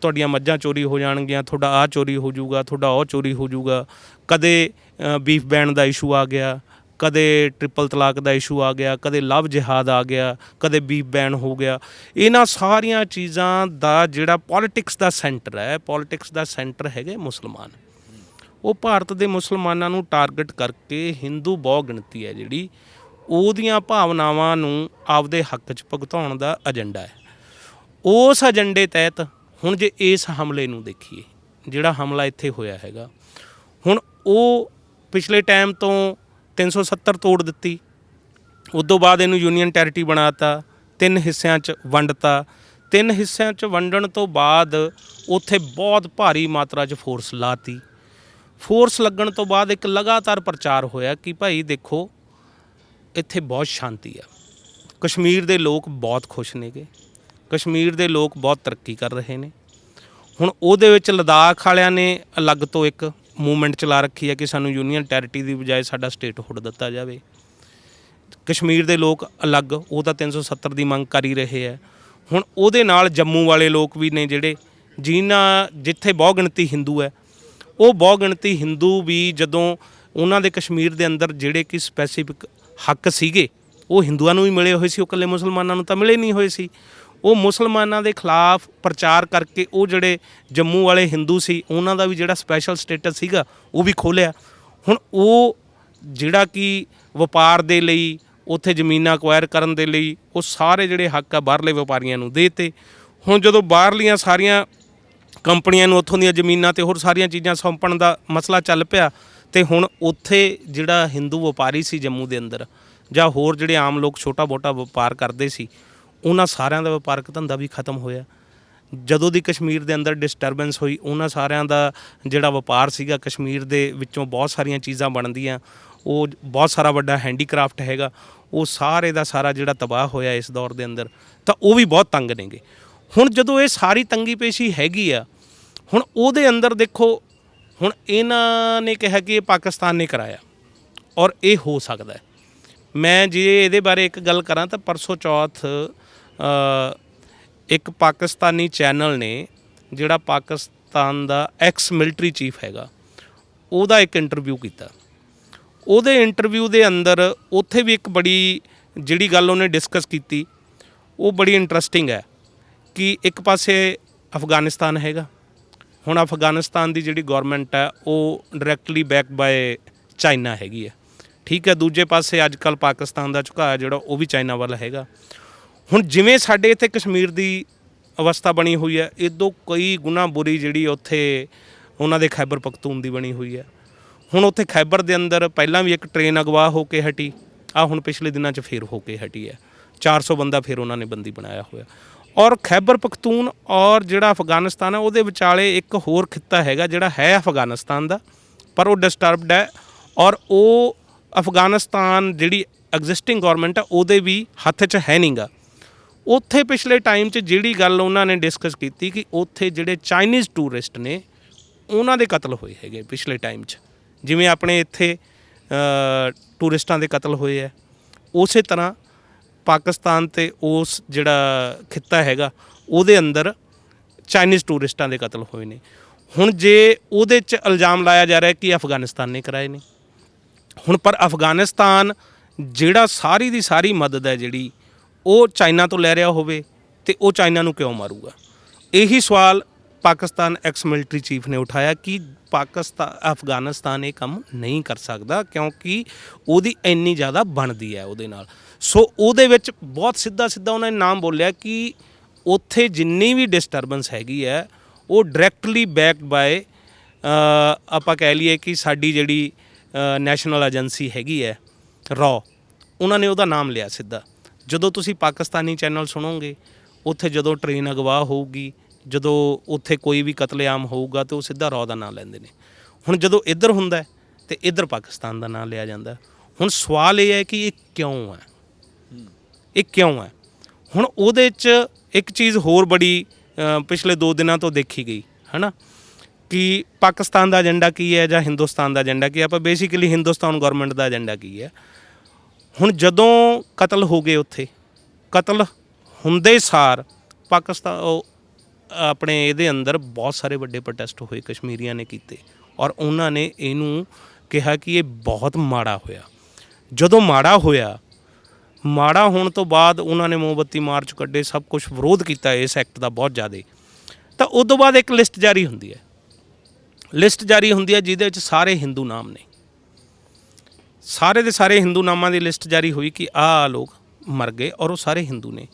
ਤੁਹਾਡੀਆਂ ਮੱਝਾਂ ਚੋਰੀ ਹੋ ਜਾਣਗੀਆਂ, ਤੁਹਾਡਾ ਆ ਚੋਰੀ ਹੋ ਜਾਊਗਾ, ਤੁਹਾਡਾ ਉਹ ਚੋਰੀ ਹੋ ਜਾਊਗਾ, ਕਦੇ ਬੀਫ ਬੈਨ ਦਾ ਇਸ਼ੂ ਆ ਗਿਆ ਕਦੇ ਟ੍ਰਿਪਲ ਤਲਾਕ ਦਾ ਇਸ਼ੂ ਆ ਗਿਆ, ਕਦੇ ਲਵ ਜਿਹਾਦ ਆ ਗਿਆ, ਕਦੇ ਬੀਫ ਬੈਨ ਹੋ ਗਿਆ। ਇਹਨਾਂ ਸਾਰੀਆਂ ਚੀਜ਼ਾਂ ਦਾ ਜਿਹੜਾ ਪੋਲਿਟਿਕਸ ਦਾ ਸੈਂਟਰ ਹੈ ਪੋਲਿਟਿਕਸ ਦਾ ਸੈਂਟਰ ਹੈਗੇ ਮੁਸਲਮਾਨ। ਉਹ ਭਾਰਤ ਦੇ ਮੁਸਲਮਾਨਾਂ ਨੂੰ ਟਾਰਗੇਟ ਕਰਕੇ ਹਿੰਦੂ ਬਹੁ ਗਿਣਤੀ ਹੈ ਜਿਹੜੀ, ਉਹਦੀਆਂ ਭਾਵਨਾਵਾਂ ਨੂੰ ਆਪਦੇ ਹੱਕ 'ਚ ਭੁਗਤਾਉਣ ਦਾ ਏਜੰਡਾ ਹੈ। ਉਸ ਏਜੰਡੇ ਤਹਿਤ ਹੁਣ ਜੇ ਇਸ ਹਮਲੇ ਨੂੰ ਦੇਖੀਏ, ਜਿਹੜਾ ਹਮਲਾ ਇੱਥੇ ਹੋਇਆ ਹੈਗਾ, ਹੁਣ ਉਹ ਪਿਛਲੇ ਟਾਈਮ ਤੋਂ 370 ਤੋੜ ਦਿੱਤੀ। ਉਸ ਤੋਂ ਬਾਅਦ ਇਹਨੂੰ ਯੂਨੀਅਨ ਟੈਰਿਟਰੀ ਬਣਾਤਾ, ਤਿੰਨ ਹਿੱਸਿਆਂ 'ਚ ਵੰਡਤਾ। ਤਿੰਨ ਹਿੱਸਿਆਂ 'ਚ ਵੰਡਣ ਤੋਂ ਬਾਅਦ ਉੱਥੇ ਬਹੁਤ ਭਾਰੀ ਮਾਤਰਾ 'ਚ ਫੋਰਸ ਲਾਤੀ। ਫੋਰਸ ਲੱਗਣ ਤੋਂ ਬਾਅਦ ਇੱਕ ਲਗਾਤਾਰ ਪ੍ਰਚਾਰ ਹੋਇਆ ਕਿ ਭਾਈ ਦੇਖੋ, ਇੱਥੇ ਬਹੁਤ ਸ਼ਾਂਤੀ ਆ। ਕਸ਼ਮੀਰ ਦੇ ਲੋਕ ਬਹੁਤ ਖੁਸ਼ ਨੇਗੇ। ਕਸ਼ਮੀਰ ਦੇ ਲੋਕ ਬਹੁਤ ਤਰੱਕੀ ਕਰ ਰਹੇ ਨੇ। ਹੁਣ ਉਹਦੇ ਵਿੱਚ ਲਦਾਖ ਵਾਲਿਆਂ ਨੇ ਅਲੱਗ ਤੋਂ ਇੱਕ ਮੂਵਮੈਂਟ ਚਲਾ ਰੱਖੀ ਹੈ ਕਿ ਸਾਨੂੰ ਯੂਨੀਅਨ ਟੈਰਿਟਰੀ ਦੀ ਬਜਾਏ ਸਾਡਾ ਸਟੇਟਹੁੱਡ ਦਿੱਤਾ ਜਾਵੇ। ਕਸ਼ਮੀਰ ਦੇ ਲੋਕ ਅਲੱਗ, ਉਹ ਤਾਂ 370 ਦੀ ਮੰਗ ਕਰ ਹੀ ਰਹੇ ਹੈ। ਹੁਣ ਉਹਦੇ ਨਾਲ ਜੰਮੂ ਵਾਲੇ ਲੋਕ ਵੀ ਨੇ ਜਿਹੜੇ, ਜਿਨ੍ਹਾਂ ਜਿੱਥੇ ਬਹੁ ਗਿਣਤੀ ਹਿੰਦੂ ਹੈ, ਉਹ ਬਹੁ ਗਿਣਤੀ ਹਿੰਦੂ ਵੀ ਜਦੋਂ ਉਹਨਾਂ ਦੇ ਕਸ਼ਮੀਰ ਦੇ ਅੰਦਰ ਜਿਹੜੇ ਕਿ ਸਪੈਸੀਫਿਕ ਹੱਕ ਸੀਗੇ, ਉਹ ਹਿੰਦੂਆਂ ਨੂੰ ਵੀ ਮਿਲੇ ਹੋਏ ਸੀ, ਉਹ ਇਕੱਲੇ ਮੁਸਲਮਾਨਾਂ ਨੂੰ ਤਾਂ ਮਿਲੇ ਨਹੀਂ ਹੋਏ ਸੀ। ਉਹ ਮੁਸਲਮਾਨਾਂ ਦੇ ਖਿਲਾਫ ਪ੍ਰਚਾਰ ਕਰਕੇ ਉਹ ਜਿਹੜੇ ਜੰਮੂ ਵਾਲੇ ਹਿੰਦੂ ਸੀ, ਉਹਨਾਂ ਦਾ ਵੀ ਜਿਹੜਾ ਸਪੈਸ਼ਲ ਸਟੇਟਸ ਸੀਗਾ, ਉਹ ਵੀ ਖੋਲਿਆ ਹੁਣ ਉਹ ਜਿਹੜਾ ਕਿ ਵਪਾਰ ਦੇ ਲਈ, ਉੱਥੇ ਜ਼ਮੀਨਾਂ ਅਕਵਾਇਰ ਕਰਨ ਦੇ ਲਈ, ਉਹ ਸਾਰੇ ਜਿਹੜੇ ਹੱਕ ਆ ਬਾਹਰਲੇ ਵਪਾਰੀਆਂ ਨੂੰ ਦੇਤੇ। ਹੁਣ ਜਦੋਂ ਬਾਹਰਲੀਆਂ ਸਾਰੀਆਂ ਕੰਪਨੀਆਂ ਨੂੰ ਉੱਥੋਂ ਦੀਆਂ ਜ਼ਮੀਨਾਂ ਤੇ ਹੋਰ ਸਾਰੀਆਂ ਚੀਜ਼ਾਂ ਸੌਂਪਣ ਦਾ ਮਸਲਾ ਚੱਲ ਪਿਆ, ਤੇ ਹੁਣ ਉੱਥੇ ਜਿਹੜਾ ਹਿੰਦੂ ਵਪਾਰੀ ਸੀ ਜੰਮੂ ਦੇ ਅੰਦਰ, ਜਾਂ ਹੋਰ ਜਿਹੜੇ ਆਮ ਲੋਕ ਛੋਟਾ ਮੋਟਾ ਵਪਾਰ ਕਰਦੇ ਸੀ ਉਹਨਾਂ ਸਾਰਿਆਂ ਦਾ ਵਪਾਰਕ ਧੰਦਾ ਵੀ ਖਤਮ ਹੋਇਆ। ਜਦੋਂ ਦੀ ਕਸ਼ਮੀਰ ਦੇ ਅੰਦਰ ਡਿਸਟਰਬੈਂਸ ਹੋਈ, ਉਹਨਾਂ ਸਾਰਿਆਂ ਦਾ ਜਿਹੜਾ ਵਪਾਰ ਸੀਗਾ, ਕਸ਼ਮੀਰ ਦੇ ਵਿੱਚੋਂ ਬਹੁਤ ਸਾਰੀਆਂ ਚੀਜ਼ਾਂ ਬਣਦੀਆਂ। ਉਹ ਬਹੁਤ ਸਾਰਾ ਵੱਡਾ ਹੈਂਡੀਕ੍ਰਾਫਟ ਹੈਗਾ। ਉਹ ਸਾਰੇ ਦਾ ਸਾਰਾ ਜਿਹੜਾ ਤਬਾਹ ਹੋਇਆ ਇਸ ਦੌਰ ਦੇ ਅੰਦਰ, ਤਾਂ ਉਹ ਵੀ ਬਹੁਤ ਤੰਗ ਨੇਗੇ। ਹੁਣ ਜਦੋਂ ਇਹ ਸਾਰੀ ਤੰਗੀ ਪੇਸ਼ੀ ਹੈਗੀ ਆ, ਹੁਣ ਉਹਦੇ ਅੰਦਰ ਦੇਖੋ, ਹੁਣ ਇਹਨਾਂ ਨੇ ਕਿਹਾ ਕਿ ਇਹ ਪਾਕਿਸਤਾਨ ਨੇ ਕਰਾਇਆ, ਔਰ ਇਹ ਹੋ ਸਕਦਾ ਮੈਂ ਜੇ ਇਹਦੇ ਬਾਰੇ ਇੱਕ ਗੱਲ ਕਰਾਂ ਤਾਂ ਪਰਸੋਂ ਚੌਥ ਇੱਕ ਪਾਕਿਸਤਾਨੀ ਚੈਨਲ ਨੇ, ਜਿਹੜਾ ਪਾਕਿਸਤਾਨ ਦਾ ਐਕਸ ਮਿਲਟਰੀ ਚੀਫ ਹੈਗਾ, ਉਹਦਾ ਇੱਕ ਇੰਟਰਵਿਊ ਕੀਤਾ। ਉਹਦੇ ਇੰਟਰਵਿਊ ਦੇ ਅੰਦਰ ਉੱਥੇ ਵੀ ਇੱਕ ਬੜੀ, ਜਿਹੜੀ ਗੱਲ ਉਹਨੇ ਡਿਸਕਸ ਕੀਤੀ, ਉਹ ਬੜੀ ਇੰਟਰਸਟਿੰਗ ਹੈ ਕਿ ਇੱਕ ਪਾਸੇ ਅਫਗਾਨਿਸਤਾਨ ਹੈਗਾ। ਹੁਣ ਅਫਗਾਨਿਸਤਾਨ ਦੀ ਜਿਹੜੀ ਗਵਰਨਮੈਂਟ ਹੈ, ਉਹ ਡਾਇਰੈਕਟਲੀ ਬੈਕ ਬਾਏ ਚਾਈਨਾ ਹੈਗੀ ਹੈ। ਠੀਕ ਹੈ, ਦੂਜੇ ਪਾਸੇ ਅੱਜ ਕੱਲ ਪਾਕਿਸਤਾਨ ਦਾ ਝੁਕਾਅ ਜਿਹੜਾ, ਉਹ ਵੀ ਚਾਈਨਾ ਵੱਲ ਹੈਗਾ। ਹੁਣ ਜਿਵੇਂ ਸਾਡੇ ਇੱਥੇ ਕਸ਼ਮੀਰ ਦੀ ਅਵਸਥਾ ਬਣੀ ਹੋਈ ਹੈ, ਇਦੋਂ ਕਈ ਗੁਣਾ ਬੁਰੀ ਜਿਹੜੀ ਉੱਥੇ ਉਹਨਾਂ ਦੇ ਖੈਬਰ ਪਖਤੂਨ ਦੀ ਬਣੀ ਹੋਈ ਹੈ। ਹੁਣ ਉੱਥੇ ਖੈਬਰ ਦੇ ਅੰਦਰ ਪਹਿਲਾਂ ਵੀ ਇੱਕ ਟ੍ਰੇਨ ਅਗਵਾ ਹੋ ਕੇ ਹਟੀ, ਆ ਹੁਣ ਪਿਛਲੇ ਦਿਨਾਂ 'ਚ ਫੇਰ ਹੋ ਕੇ ਹਟੀ ਹੈ। 400 ਬੰਦਾ ਫਿਰ ਉਹਨਾਂ ਨੇ ਬੰਦੀ ਬਣਾਇਆ ਹੋਇਆ। ਔਰ ਖੈਬਰ ਪਖਤੂਨ ਔਰ ਜਿਹੜਾ ਅਫਗਾਨਿਸਤਾਨ ਹੈ, ਉਹਦੇ ਵਿਚਾਲੇ ਇੱਕ ਹੋਰ ਖਿੱਤਾ ਹੈਗਾ ਜਿਹੜਾ ਹੈ ਅਫਗਾਨਿਸਤਾਨ ਦਾ, ਪਰ ਉਹ ਡਿਸਟਰਬਡ ਹੈ ਔਰ ਉਹ ਅਫਗਾਨਿਸਤਾਨ ਜਿਹੜੀ ਐਗਜ਼ਿਸਟਿੰਗ ਗਵਰਨਮੈਂਟ ਹੈ, ਉਹਦੇ ਵੀ ਹੱਥ 'ਚ ਹੈ ਨਹੀਂਗਾ ਉੱਥੇ ਪਿਛਲੇ ਟਾਈਮ 'ਚ ਜਿਹੜੀ ਗੱਲ ਉਹਨਾਂ ਨੇ ਡਿਸਕਸ ਕੀਤੀ ਕਿ ਉੱਥੇ ਜਿਹੜੇ ਚਾਈਨੀਜ਼ ਟੂਰਿਸਟ ਨੇ, ਉਹਨਾਂ ਦੇ ਕਤਲ ਹੋਏ ਹੈਗੇ ਪਿਛਲੇ ਟਾਈਮ 'ਚ। ਜਿਵੇਂ ਆਪਣੇ ਇੱਥੇ ਟੂਰਿਸਟਾਂ ਦੇ ਕਤਲ ਹੋਏ ਹੈ ਉਸੇ ਤਰ੍ਹਾਂ ਪਾਕਿਸਤਾਨ ਤੇ ਉਸ ਜਿਹੜਾ ਖਿੱਤਾ ਹੈਗਾ, ਉਹਦੇ ਅੰਦਰ ਚਾਈਨੀਜ਼ ਟੂਰਿਸਟਾਂ ਦੇ ਕਤਲ ਹੋਏ ਨੇ। ਹੁਣ ਜੇ ਉਹਦੇ 'ਚ ਇਲਜ਼ਾਮ ਲਾਇਆ ਜਾ ਰਿਹਾ ਕਿ ਅਫਗਾਨਿਸਤਾਨ ਨੇ ਕਰਾਏ ਨੇ। ਹੁਣ ਪਰ ਅਫਗਾਨਿਸਤਾਨ ਜਿਹੜਾ ਸਾਰੀ ਦੀ ਸਾਰੀ ਮਦਦ ਹੈ ਜਿਹੜੀ ਉਹ ਚਾਈਨਾ ਤੋਂ ਲੈ ਰਿਹਾ ਹੋਵੇ ਤੇ ਉਹ ਚਾਈਨਾ ਨੂੰ ਕਿਉਂ ਮਾਰੂਗਾ? ਇਹੀ ਸਵਾਲ ਪਾਕਿਸਤਾਨ ਐਕਸ ਮਿਲਟਰੀ ਚੀਫ ਨੇ ਉਠਾਇਆ ਕਿ ਪਾਕਿਸਤਾਨ ਅਫਗਾਨਿਸਤਾਨ ਇਹ ਕੰਮ ਨਹੀਂ ਕਰ ਸਕਦਾ ਕਿਉਂਕਿ ਉਹਦੀ ਇੰਨੀ ਜ਼ਿਆਦਾ ਬਣਦੀ ਹੈ ਉਹਦੇ ਨਾਲ। ਸੋ ਉਹਦੇ ਵਿੱਚ ਬਹੁਤ ਸਿੱਧਾ ਸਿੱਧਾ ਉਹਨਾਂ ਨੇ ਨਾਮ ਬੋਲਿਆ ਕਿ ਉੱਥੇ ਜਿੰਨੀ ਵੀ ਡਿਸਟਰਬੈਂਸ ਹੈਗੀ ਹੈ, ਉਹ ਡਾਇਰੈਕਟਲੀ ਬੈਕਡ ਬਾਏ ਆਪਾਂ ਕਹਿ ਲਈਏ ਕਿ ਸਾਡੀ ਜਿਹੜੀ ਨੈਸ਼ਨਲ ਏਜੰਸੀ ਹੈਗੀ ਹੈ ਰॉ ਉਹਨਾਂ ਨੇ ਉਹਦਾ ਨਾਮ ਲਿਆ ਸਿੱਧਾ। ਜਦੋਂ ਤੁਸੀਂ ਪਾਕਿਸਤਾਨੀ ਚੈਨਲ ਸੁਣੋਗੇ, ਉੱਥੇ ਜਦੋਂ ਟ੍ਰੇਨ ਅਗਵਾ ਹੋਊਗੀ, ਜਦੋਂ ਉੱਥੇ ਕੋਈ ਵੀ ਕਤਲੇਆਮ ਹੋਊਗਾ, ਤੇ ਉਹ ਸਿੱਧਾ ਰੌ ਦਾ ਨਾਮ ਲੈਂਦੇ ਨੇ। ਹੁਣ ਜਦੋਂ ਇੱਧਰ ਹੁੰਦਾ ਹੈ, ਤੇ ਇੱਧਰ ਪਾਕਿਸਤਾਨ ਦਾ ਨਾਮ ਲਿਆ ਜਾਂਦਾ ਹੁਣ ਸਵਾਲ ਇਹ ਹੈ ਕਿ ਇਹ ਕਿਉਂ ਹੈ? ਇਹ ਕਿਉਂ ਹੈ? ਹੁਣ ਉਹਦੇ 'ਚ ਇੱਕ ਚੀਜ਼ ਹੋਰ ਬੜੀ ਪਿਛਲੇ 2 ਦਿਨਾਂ ਤੋਂ ਦੇਖੀ ਗਈ, ਹਨਾ? ਕਿ ਪਾਕਿਸਤਾਨ ਦਾ ਏਜੰਡਾ ਕੀ ਹੈ ਜਾਂ ਹਿੰਦੁਸਤਾਨ ਦਾ ਏਜੰਡਾ ਕੀ ਹੈ? ਆਪਾਂ ਬੇਸਿਕਲੀ ਹਿੰਦੁਸਤਾਨ ਗਵਰਨਮੈਂਟ ਦਾ ਏਜੰਡਾ ਕੀ ਹੈ? ਹੁਣ ਜਦੋਂ ਕਤਲ ਹੋ ਗਏ ਉੱਥੇ, ਕਤਲ ਹੁੰਦੇ ਸਾਰ ਪਾਕਿਸਤਾਨ ਆਪਣੇ ਇਹਦੇ ਅੰਦਰ ਬਹੁਤ ਸਾਰੇ ਵੱਡੇ ਪ੍ਰੋਟੈਸਟ ਹੋਏ, ਕਸ਼ਮੀਰੀਆਂ ਨੇ ਕੀਤੇ ਔਰ ਉਹਨਾਂ ਨੇ ਇਹਨੂੰ ਕਿਹਾ ਕਿ ਇਹ ਬਹੁਤ ਮਾੜਾ ਹੋਇਆ। ਜਦੋਂ ਮਾੜਾ ਹੋਇਆ, ਮਾੜਾ ਹੋਣ ਤੋਂ ਬਾਅਦ ਉਹਨਾਂ ਨੇ ਮੋਮਬੱਤੀ ਮਾਰਚ ਕੱਢੇ ਸਭ ਕੁਝ ਵਿਰੋਧ ਕੀਤਾ ਇਸ ਐਕਟ ਦਾ ਬਹੁਤ ਜ਼ਿਆਦਾ। ਤਾਂ ਉਸ ਤੋਂ ਬਾਅਦ ਇੱਕ ਲਿਸਟ ਜਾਰੀ ਹੁੰਦੀ ਹੈ। ਲਿਸਟ ਜਾਰੀ ਹੁੰਦੀ ਹੈ ਜਿਹਦੇ ਵਿੱਚ ਸਾਰੇ ਹਿੰਦੂ ਨਾਮ ਨੇ। ਸਾਰੇ ਦੇ ਸਾਰੇ ਹਿੰਦੂ ਨਾਮਾਂ ਦੀ ਲਿਸਟ ਜਾਰੀ ਹੋਈ ਕਿ ਆਹ ਲੋਕ ਮਰ ਗਏ ਔਰ ਉਹ ਸਾਰੇ ਹਿੰਦੂ ਨੇ।